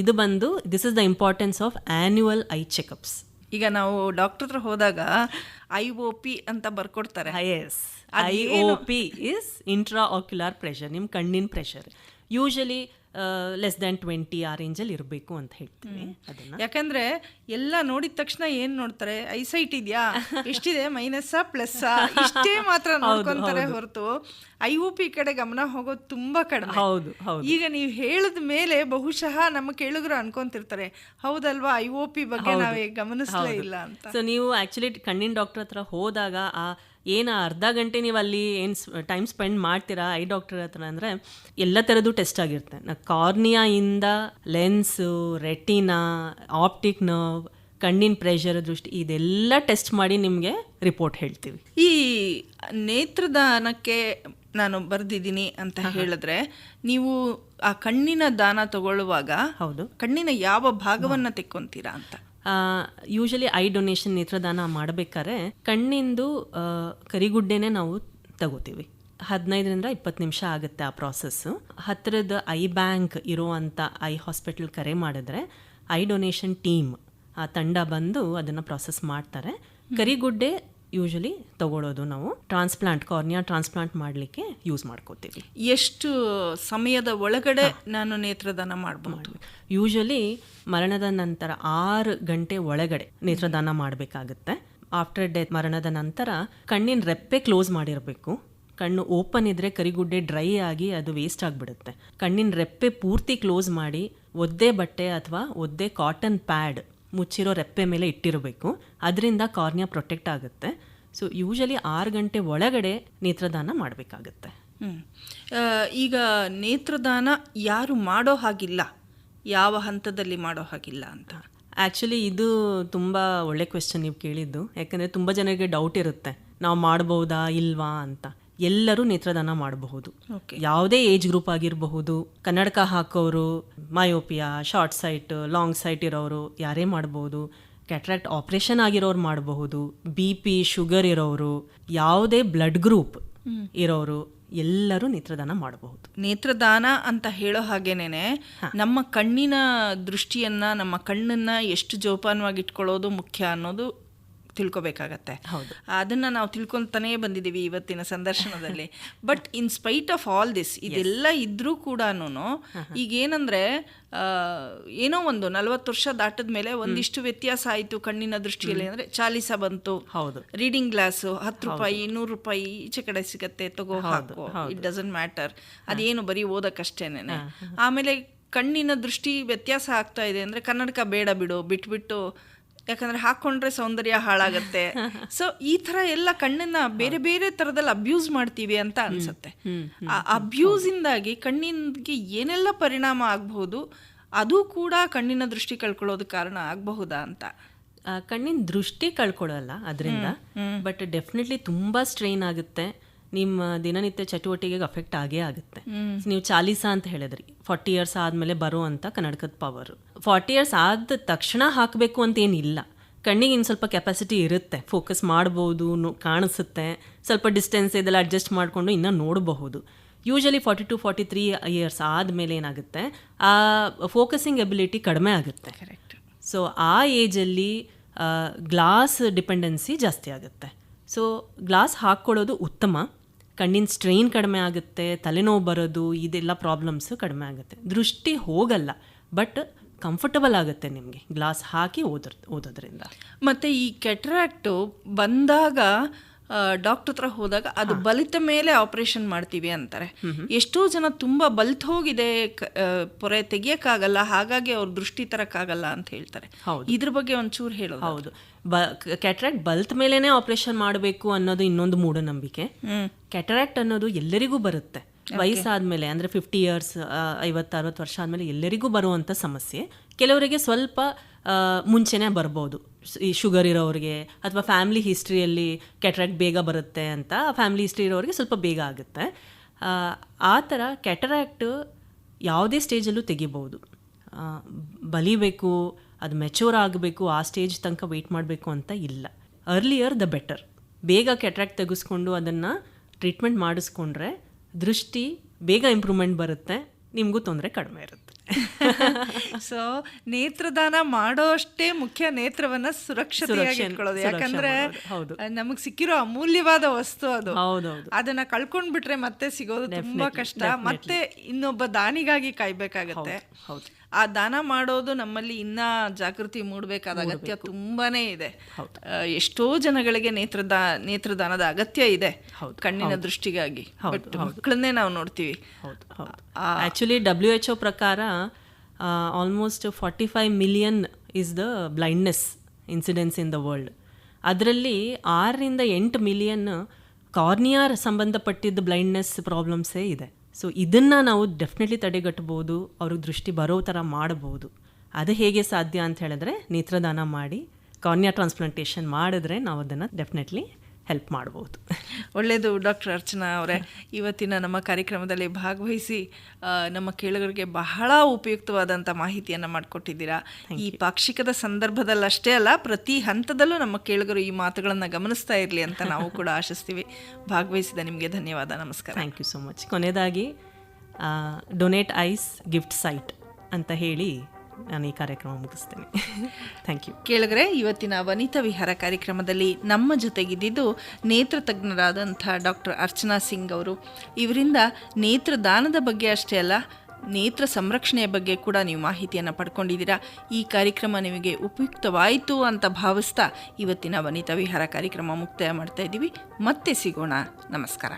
ಇದು ಬಂದು this is the importance of annual eye checkups ಈಗ ನಾವು ಡಾಕ್ಟರ್ ಹತ್ರ ಹೋದಾಗ ಐ ಒ ಪಿ ಅಂತ ಬರ್ಕೊಡ್ತಾರೆ. S I O P is intraocular pressure ನಿಮ್ಮ ಕಣ್ಣಿನ pressure usually less than twenty ಆ ರೇಂಜಲ್ಲಿ ಇರಬೇಕು ಅಂತ ಹೇಳ್ತೀವಿ ಅದನ್ನ. ಯಾಕಂದ್ರೆ ಎಲ್ಲ ನೋಡಿದ ತಕ್ಷಣ ಏನ್ ನೋಡ್ತಾರೆ ಐಸೈಟ್ ಇದೆಯಾ? ಎಷ್ಟಿದೆ? ಮೈನಸ್ ಪ್ಲಸ್ ಇಷ್ಟೇ ಮಾತ್ರ ನೋಡ್ಕೊಂತಾರೆ ಹೊರತು ಐ ಒ ಪಿ ಕಡೆ ಗಮನ ಹೋಗೋದು ತುಂಬಾ ಕಡಿಮೆ. ಹೌದು ಹೌದು. ಈಗ ನೀವು ಹೇಳಿದ ಮೇಲೆ ಬಹುಶಃ ನಮ್ಮ ಕೇಳುಗರು ಅನ್ಕೊಂತಿರ್ತಾರೆ ಹೌದಲ್ವಾ ಐ ಒ ಪಿ ಬಗ್ಗೆ ನಾವೇ ಗಮನಿಸಲೇ ಇಲ್ಲ ಅಂತ. ಸೊ ನೀವು ಆಕ್ಚುಲಿ ಕಣ್ಣಿನ ಡಾಕ್ಟರ್ ಹತ್ರ ಹೋದಾಗ ಆ ಏನು ಅರ್ಧ ಗಂಟೆ ನೀವು ಅಲ್ಲಿ ಏನು ಟೈಮ್ ಸ್ಪೆಂಡ್ ಮಾಡ್ತೀರಾ ಐ ಡಾಕ್ಟರ್ ಹತ್ರ ಅಂದರೆ ಎಲ್ಲ ಥರದ್ದು ಟೆಸ್ಟ್ ಆಗಿರುತ್ತೆ. ನಾ ಕಾರ್ನಿಯಾಯಿಂದ ಲೆನ್ಸು ರೆಟಿನಾ ಆಪ್ಟಿಕ್ ನರ್ವ್ ಕಣ್ಣಿನ ಪ್ರೆಷರ್ ದೃಷ್ಟಿ ಇದೆಲ್ಲ ಟೆಸ್ಟ್ ಮಾಡಿ ನಿಮಗೆ ರಿಪೋರ್ಟ್ ಹೇಳ್ತೀವಿ. ಈ ನೇತ್ರದಾನಕ್ಕೆ ನಾನು ಬರೆದಿದ್ದೀನಿ ಅಂತ ಹೇಳಿದ್ರೆ ನೀವು ಆ ಕಣ್ಣಿನ ದಾನ ತಗೊಳ್ಳುವಾಗ ಹೌದು. ಕಣ್ಣಿನ ಯಾವ ಭಾಗವನ್ನ ತೆಕ್ಕೊಂತೀರಾ ಅಂತ? ಯೂಶಲಿ ಐ ಡೊನೇಷನ್ ನೇತ್ರದಾನ ಮಾಡಬೇಕಾದ್ರೆ ಕಣ್ಣಿಂದು ಕರಿಗುಡ್ಡೆನೇ ನಾವು ತಗೋತೀವಿ. ಹದಿನೈದರಿಂದ ಇಪ್ಪತ್ತು ನಿಮಿಷ ಆಗುತ್ತೆ ಆ ಪ್ರಾಸೆಸ್ಸು ಹತ್ತಿರದ ಐ ಬ್ಯಾಂಕ್ ಇರೋವಂಥ ಐ ಹಾಸ್ಪಿಟಲ್ ಕರೆ ಮಾಡಿದ್ರೆ ಐ ಡೊನೇಷನ್ ಟೀಮ್ ಆ ತಂಡ ಬಂದು ಅದನ್ನು ಪ್ರಾಸೆಸ್ ಮಾಡ್ತಾರೆ. ಕರಿಗುಡ್ಡೆ ಯೂಶಲಿ ತಗೊಳ್ಳೋದು ನಾವು. ಟ್ರಾನ್ಸ್ಪ್ಲಾಂಟ್ ಕಾರ್ನಿಯಾ ಟ್ರಾನ್ಸ್ಪ್ಲಾಂಟ್ ಮಾಡಲಿಕ್ಕೆ ಯೂಸ್ ಮಾಡ್ಕೋತೀವಿ. ಎಷ್ಟು ಸಮಯದ ಒಳಗಡೆ ನಾನು ನೇತ್ರದಾನ ಮಾಡಬಹುದು ಯೂಶಲಿ ಮರಣದ ನಂತರ ಆರು ಗಂಟೆ ಒಳಗಡೆ ನೇತ್ರದಾನ ಮಾಡಬೇಕಾಗುತ್ತೆ. ಆಫ್ಟರ್ ಡೆತ್ ಮರಣದ ನಂತರ ಕಣ್ಣಿನ ರೆಪ್ಪೆ ಕ್ಲೋಸ್ ಮಾಡಿರಬೇಕು. ಕಣ್ಣು ಓಪನ್ ಇದ್ರೆ ಕರಿಗುಡ್ಡೆ ಡ್ರೈ ಆಗಿ ಅದು ವೇಸ್ಟ್ ಆಗಿಬಿಡುತ್ತೆ. ಕಣ್ಣಿನ ರೆಪ್ಪೆ ಪೂರ್ತಿ ಕ್ಲೋಸ್ ಮಾಡಿ ಒದ್ದೆ ಬಟ್ಟೆ ಅಥವಾ ಒದ್ದೆ ಕಾಟನ್ ಪ್ಯಾಡ್ ಮುಚ್ಚಿರೋ ರೆಪ್ಪೆ ಮೇಲೆ ಇಟ್ಟಿರಬೇಕು. ಅದರಿಂದ ಕಾರ್ನಿಯಾ ಪ್ರೊಟೆಕ್ಟ್ ಆಗುತ್ತೆ. ಸೊ ಯೂಶಲಿ ಆರು ಗಂಟೆ ಒಳಗಡೆ ನೇತ್ರದಾನ ಮಾಡಬೇಕಾಗುತ್ತೆ. ಈಗ ನೇತ್ರದಾನ ಯಾರು ಮಾಡೋ ಹಾಗಿಲ್ಲ. ಯಾವ ಹಂತದಲ್ಲಿ ಮಾಡೋ ಹಾಗಿಲ್ಲ ಅಂತ. ಆ್ಯಕ್ಚುಲಿ ಇದು ತುಂಬ ಒಳ್ಳೆ ಕ್ವೆಶನ್ ನೀವು ಕೇಳಿದ್ದು. ಯಾಕಂದರೆ ತುಂಬ ಜನರಿಗೆ ಡೌಟ್ ಇರುತ್ತೆ. ನಾವು ಮಾಡ್ಬೋದಾ ಇಲ್ವಾ ಅಂತ. ಎಲ್ಲರೂ ನೇತ್ರದಾನ ಮಾಡಬಹುದು. ಯಾವುದೇ ಏಜ್ ಗ್ರೂಪ್ ಆಗಿರಬಹುದು ಕನ್ನಡಕ ಹಾಕೋರು myopia short sight long sight ಇರೋರು ಯಾರೇ ಮಾಡಬಹುದು ಕ್ಯಾಟ್ರಾಕ್ಟ್ ಆಪರೇಷನ್ ಆಗಿರೋರು ಮಾಡಬಹುದು ಬಿ ಪಿ ಶುಗರ್ ಇರೋರು ಯಾವುದೇ ಬ್ಲಡ್ ಗ್ರೂಪ್ ಇರೋರು ಎಲ್ಲರೂ ನೇತ್ರದಾನ ಮಾಡಬಹುದು. ನೇತ್ರದಾನ ಅಂತ ಹೇಳೋ ಹಾಗೇನೇನೆ ನಮ್ಮ ಕಣ್ಣಿನ ದೃಷ್ಟಿಯನ್ನ ನಮ್ಮ ಕಣ್ಣನ್ನ ಎಷ್ಟು ಜೋಪಾನವಾಗಿ ಇಟ್ಕೊಳ್ಳೋದು ಮುಖ್ಯ ಅನ್ನೋದು ತಿಳ್ಕೊಬೇಕಾಗತ್ತೆ. ಅದನ್ನ ನಾವು ತಿಳ್ಕೊಂತಾನೇ ಬಂದಿದ್ದೀವಿ ಇವತ್ತಿನ ಸಂದರ್ಶನದಲ್ಲಿ. But in spite of all this ಇದೆಲ್ಲ ಇದ್ರೂ ಕೂಡ ಈಗ ಏನಂದ್ರೆ ಏನೋ ಒಂದು ನಲವತ್ತು ವರ್ಷ ದಾಟದ ಮೇಲೆ ಒಂದಿಷ್ಟು ವ್ಯತ್ಯಾಸ ಆಯಿತು ಕಣ್ಣಿನ ದೃಷ್ಟಿಯಲ್ಲಿ ಅಂದ್ರೆ ಚಾಲಿಸ ಬಂತು. ಹೌದು. ರೀಡಿಂಗ್ ಗ್ಲಾಸು ಹತ್ತು ರೂಪಾಯಿ ನೂರು ರೂಪಾಯಿ ಈಚೆ ಕಡೆ ಸಿಗತ್ತೆ ತಗೋ ಹಾಕೋ. ಇಟ್ ಡಸಂಟ್ ಮ್ಯಾಟರ್ ಅದೇನು ಬರೀ ಓದಕ್ಕಷ್ಟೇನೆ. ಆಮೇಲೆ ಕಣ್ಣಿನ ದೃಷ್ಟಿ ವ್ಯತ್ಯಾಸ ಆಗ್ತಾ ಇದೆ ಅಂದ್ರೆ ಕನ್ನಡಕ ಬೇಡ ಬಿಡು ಬಿಟ್ಬಿಟ್ಟು ಯಾಕಂದ್ರೆ ಹಾಕೊಂಡ್ರೆ ಸೌಂದರ್ಯ ಹಾಳಾಗತ್ತೆ. *laughs* ಸೊ ಈ ತರ ಎಲ್ಲ ಕಣ್ಣನ್ನ ಬೇರೆ ಬೇರೆ ತರದಲ್ಲಿ ಅಬ್ಯೂಸ್ ಮಾಡ್ತೀವಿ ಅಂತ ಅನ್ಸುತ್ತೆ. ಆ ಅಬ್ಯೂಸ್ ಇಂದಾಗಿ ಕಣ್ಣಿಗೆ ಏನೆಲ್ಲ ಪರಿಣಾಮ ಆಗಬಹುದು ಅದು ಕೂಡ ಕಣ್ಣಿನ ದೃಷ್ಟಿ ಕಳ್ಕೊಳ್ಳೋದಕ್ಕೆ ಕಾರಣ ಆಗಬಹುದಾ ಅಂತ. ಕಣ್ಣಿನ ದೃಷ್ಟಿ ಕಳ್ಕೊಳ್ಳಲ್ಲ ಅದರಿಂದ. ಬಟ್ ಡೆಫಿನೆಟ್ಲಿ ತುಂಬ ಸ್ಟ್ರೈನ್ ಆಗುತ್ತೆ. ನಿಮ್ಮ ದಿನನಿತ್ಯ ಚಟುವಟಿಕೆಗೆ ಅಫೆಕ್ಟ್ ಆಗೇ ಆಗುತ್ತೆ. ನೀವು ಚಾಲೀಸ ಅಂತ ಹೇಳಿದ್ರಿ. ಫಾರ್ಟಿ ಇಯರ್ಸ್ ಆದಮೇಲೆ ಬರೋ ಅಂತ ಕನ್ನಡಕದ ಪವರ್ ಫಾರ್ಟಿ ಇಯರ್ಸ್ ಆದ ತಕ್ಷಣ ಹಾಕಬೇಕು ಅಂತ ಏನಿಲ್ಲ. ಕಣ್ಣಿಗೆ ಇನ್ನು ಸ್ವಲ್ಪ ಕೆಪಾಸಿಟಿ ಇರುತ್ತೆ. ಫೋಕಸ್ ಮಾಡ್ಬೋದು ಕಾಣಿಸುತ್ತೆ. ಸ್ವಲ್ಪ ಡಿಸ್ಟೆನ್ಸ್ ಇದೆಲ್ಲ ಅಡ್ಜಸ್ಟ್ ಮಾಡಿಕೊಂಡು ಇನ್ನೂ ನೋಡಬಹುದು. Usually forty to forty three years ಆದಮೇಲೆ ಏನಾಗುತ್ತೆ? ಆ ಫೋಕಸಿಂಗ್ ಎಬಿಲಿಟಿ ಕಡಿಮೆ ಆಗುತ್ತೆ. ಕರೆಕ್ಟ್ ಸೊ ಆ ಏಜಲ್ಲಿ ಗ್ಲಾಸ್ ಡಿಪೆಂಡೆನ್ಸಿ ಜಾಸ್ತಿ ಆಗುತ್ತೆ. ಸೊ ಗ್ಲಾಸ್ ಹಾಕ್ಕೊಳ್ಳೋದು ಉತ್ತಮ. ಕಣ್ಣಿನ ಸ್ಟ್ರೈನ್ ಕಡಿಮೆ ಆಗುತ್ತೆ ತಲೆನೋವು ಬರೋದು ಇದೆಲ್ಲ ಪ್ರಾಬ್ಲಮ್ಸು ಕಡಿಮೆ ಆಗುತ್ತೆ. ದೃಷ್ಟಿ ಹೋಗಲ್ಲ ಬಟ್ ಕಂಫರ್ಟಬಲ್ ಆಗುತ್ತೆ ನಿಮಗೆ. ಗ್ಲಾಸ್ ಹಾಕಿ ಓದೋ ಓದೋದ್ರಿಂದ. ಮತ್ತೆ ಈ ಕೆಟ್ರಾಕ್ಟು ಬಂದಾಗ ಡಾಕ್ಟರ್ ಹತ್ರ ಹೋದಾಗ ಅದು ಬಲಿತ ಮೇಲೆ ಆಪರೇಷನ್ ಮಾಡ್ತೀವಿ ಅಂತಾರೆ. ಎಷ್ಟೋ ಜನ ತುಂಬಾ ಬಲಿತ ಹೋಗಿದೆ ಪೊರೆ ತೆಗಿಯಕ್ಕಾಗಲ್ಲ ಹಾಗಾಗಿ ಅವ್ರ ದೃಷ್ಟಿ ತರಕ್ಕಾಗಲ್ಲ ಅಂತ ಹೇಳ್ತಾರೆ. ಇದ್ರ ಬಗ್ಗೆ ಒಂಚೂರು ಹೇಳೋದು ಹೌದು. ಬ ಕ್ಯಾಟ್ರಾಕ್ಟ್ ಬಲ್ತ್ ಮೇಲೇ ಆಪರೇಷನ್ ಮಾಡಬೇಕು ಅನ್ನೋದು ಇನ್ನೊಂದು ಮೂಢನಂಬಿಕೆ. ಕ್ಯಾಟರಾಕ್ಟ್ ಅನ್ನೋದು ಎಲ್ಲರಿಗೂ ಬರುತ್ತೆ. ವಯಸ್ಸಾದ್ಮೇಲೆ ಅಂದರೆ ಫಿಫ್ಟಿ ಇಯರ್ಸ್ ಐವತ್ತು ಅರವತ್ತು ವರ್ಷ ಆದಮೇಲೆ ಎಲ್ಲರಿಗೂ ಬರುವಂಥ ಸಮಸ್ಯೆ. ಕೆಲವರಿಗೆ ಸ್ವಲ್ಪ ಮುಂಚೆನೇ ಬರ್ಬೋದು. ಈ ಶುಗರ್ ಇರೋರಿಗೆ ಅಥವಾ ಫ್ಯಾಮಿಲಿ ಹಿಸ್ಟ್ರಿಯಲ್ಲಿ ಕ್ಯಾಟ್ರಾಕ್ಟ್ ಬೇಗ ಬರುತ್ತೆ ಅಂತ ಫ್ಯಾಮಿಲಿ ಹಿಸ್ಟ್ರಿ ಇರೋರಿಗೆ ಸ್ವಲ್ಪ ಬೇಗ ಆಗುತ್ತೆ. ಆ, ಆ ಥರ ಕ್ಯಾಟರಾಕ್ಟ್ ಯಾವುದೇ ಸ್ಟೇಜಲ್ಲೂ ತೆಗಿಬೋದು. ಬಲಿಬೇಕು ಅದು ಮೆಚೂರ್ ಆಗಬೇಕು ಆ ಸ್ಟೇಜ್ ತನಕ ವೆಯ್ಟ್ ಮಾಡಬೇಕು ಅಂತ ಇಲ್ಲ. ಅರ್ಲಿಯರ್ ದ ಬೆಟರ್ ಬೇಗ ಕೆಟ್ರಾಕ್ಟ್ ತೆಗೆಸ್ಕೊಂಡು ಅದನ್ನು ಟ್ರೀಟ್ಮೆಂಟ್ ಮಾಡಿಸ್ಕೊಂಡ್ರೆ ದೃಷ್ಟಿ ಬೇಗ ಇಂಪ್ರೂವ್ಮೆಂಟ್ ಬರುತ್ತೆ ನಿಮಗೂ ತೊಂದರೆ ಕಡಿಮೆ ಇರುತ್ತೆ. *laughs* ಸೊ ನೇತ್ರದಾನ ಮಾಡೋಷ್ಟೇ ಮುಖ್ಯ ನೇತ್ರವನ್ನ ಸುರಕ್ಷತೆಯಾಗಿ ಇಟ್ಕೊಳ್ಳೋದು. ಯಾಕಂದ್ರೆ. ನಮಗ್ ಸಿಕ್ಕಿರೋ ಅಮೂಲ್ಯವಾದ ವಸ್ತು ಅದು. ಅದನ್ನ ಕಳ್ಕೊಂಡ್ಬಿಟ್ರೆ ಮತ್ತೆ ಸಿಗೋದು ತುಂಬಾ ಕಷ್ಟ. ಮತ್ತೆ ಇನ್ನೊಬ್ಬ ದಾನಿಗಾಗಿ ಕಾಯ್ಬೇಕಾಗತ್ತೆ. ಹೌದು. ಆ ದಾನ ಮಾಡೋದು ನಮ್ಮಲ್ಲಿ ಇನ್ನ ಜಾಗೃತಿ ಮೂಡಬೇಕಾದ ಅಗತ್ಯ ತುಂಬಾನೇ ಇದೆ. ಎಷ್ಟೋ ಜನಗಳಿಗೆ ನೇತ್ರದ ನೇತ್ರದಾನದ ಅಗತ್ಯ ಇದೆ. ಕಣ್ಣಿನ ದೃಷ್ಟಿಗಾಗಿ. ಮಕ್ಕಳನ್ನೇ ನಾವು ನೋಡ್ತೀವಿ. ಆಕ್ಚುಲಿ ಡಬ್ಲ್ಯೂ ಎಚ್ ಒ ಪ್ರಕಾರ almost forty five million is the blindness incidence in the world ಅದರಲ್ಲಿ ಆರರಿಂದ ಎಂಟು ಮಿಲಿಯನ್ ಕಾರ್ನಿಯಾರ್ ಸಂಬಂಧಪಟ್ಟಿದ್ದ ಬ್ಲೈಂಡ್ನೆಸ್ ಪ್ರಾಬ್ಲಮ್ಸೇ ಇದೆ. ಸೊ ಇದನ್ನು ನಾವು ಡೆಫಿನೆಟ್ಲಿ ತಡೆಗಟ್ಟಬಹುದು, ಅವ್ರಿಗೆ ದೃಷ್ಟಿ ಬರೋ ಥರ ಮಾಡಬಹುದು. ಅದು ಹೇಗೆ ಸಾಧ್ಯ ಅಂತ ಹೇಳಿದ್ರೆ, ನೇತ್ರದಾನ ಮಾಡಿ ಕಾರ್ನಿಯಾ ಟ್ರಾನ್ಸ್ಪ್ಲಾಂಟೇಷನ್ ಮಾಡಿದ್ರೆ ನಾವು ಅದನ್ನು ಡೆಫಿನೆಟ್ಲಿ ಹೆಲ್ಪ್ ಮಾಡ್ಬೋದು. ಒಳ್ಳೆಯದು ಡಾಕ್ಟರ್ ಅರ್ಚನಾ ಅವರೇ. ಇವತ್ತಿನ ನಮ್ಮ ಕಾರ್ಯಕ್ರಮದಲ್ಲಿ ಭಾಗವಹಿಸಿ ನಮ್ಮ ಕೇಳುಗರಿಗೆ ಬಹಳ ಉಪಯುಕ್ತವಾದಂಥ ಮಾಹಿತಿಯನ್ನು ಮಾಡಿಕೊಟ್ಟಿದ್ದೀರಾ. ಈ ಪಾಕ್ಷಿಕದ ಸಂದರ್ಭದಲ್ಲಷ್ಟೇ ಅಲ್ಲ ಪ್ರತಿ ಹಂತದಲ್ಲೂ ನಮ್ಮ ಕೇಳುಗರು ಈ ಮಾತುಗಳನ್ನು ಗಮನಿಸ್ತಾ ಇರಲಿ ಅಂತ ನಾವು ಕೂಡ ಆಶಿಸ್ತೀವಿ. ಭಾಗವಹಿಸಿದ ನಿಮಗೆ ಧನ್ಯವಾದ ನಮಸ್ಕಾರ. ಥ್ಯಾಂಕ್ ಯು ಸೊ ಮಚ್ ಕೊನೆಯದಾಗಿ ಡೊನೇಟ್ ಐಸ್ ಗಿಫ್ಟ್ ಸೈಟ್ ಅಂತ ಹೇಳಿ ನಾನು ಈ ಕಾರ್ಯಕ್ರಮ ಮುಗಿಸ್ತೇನೆ. *laughs* ಥ್ಯಾಂಕ್ ಯು ಕೇಳಿದ್ರೆ ಇವತ್ತಿನ ವನಿತಾ ವಿಹಾರ ಕಾರ್ಯಕ್ರಮದಲ್ಲಿ ನಮ್ಮ ಜೊತೆಗಿದ್ದಿದ್ದು ನೇತ್ರ ತಜ್ಞರಾದಂಥ ಡಾಕ್ಟರ್ ಅರ್ಚನಾ ಸಿಂಗ್ ಅವರು. ಇವರಿಂದ ನೇತ್ರದಾನದ ಬಗ್ಗೆ ಅಷ್ಟೇ ಅಲ್ಲ, ನೇತ್ರ ಸಂರಕ್ಷಣೆಯ ಬಗ್ಗೆ ಕೂಡ ನೀವು ಮಾಹಿತಿಯನ್ನು ಪಡ್ಕೊಂಡಿದ್ದೀರಾ. ಈ ಕಾರ್ಯಕ್ರಮ ನಿಮಗೆ ಉಪಯುಕ್ತವಾಯಿತು ಅಂತ ಭಾವಿಸ್ತಾ ಇವತ್ತಿನ ವನಿತಾ ವಿಹಾರ ಕಾರ್ಯಕ್ರಮ ಮುಕ್ತಾಯ ಮಾಡ್ತಾ ಇದ್ದೀವಿ. ಮತ್ತೆ ಸಿಗೋಣ. ನಮಸ್ಕಾರ.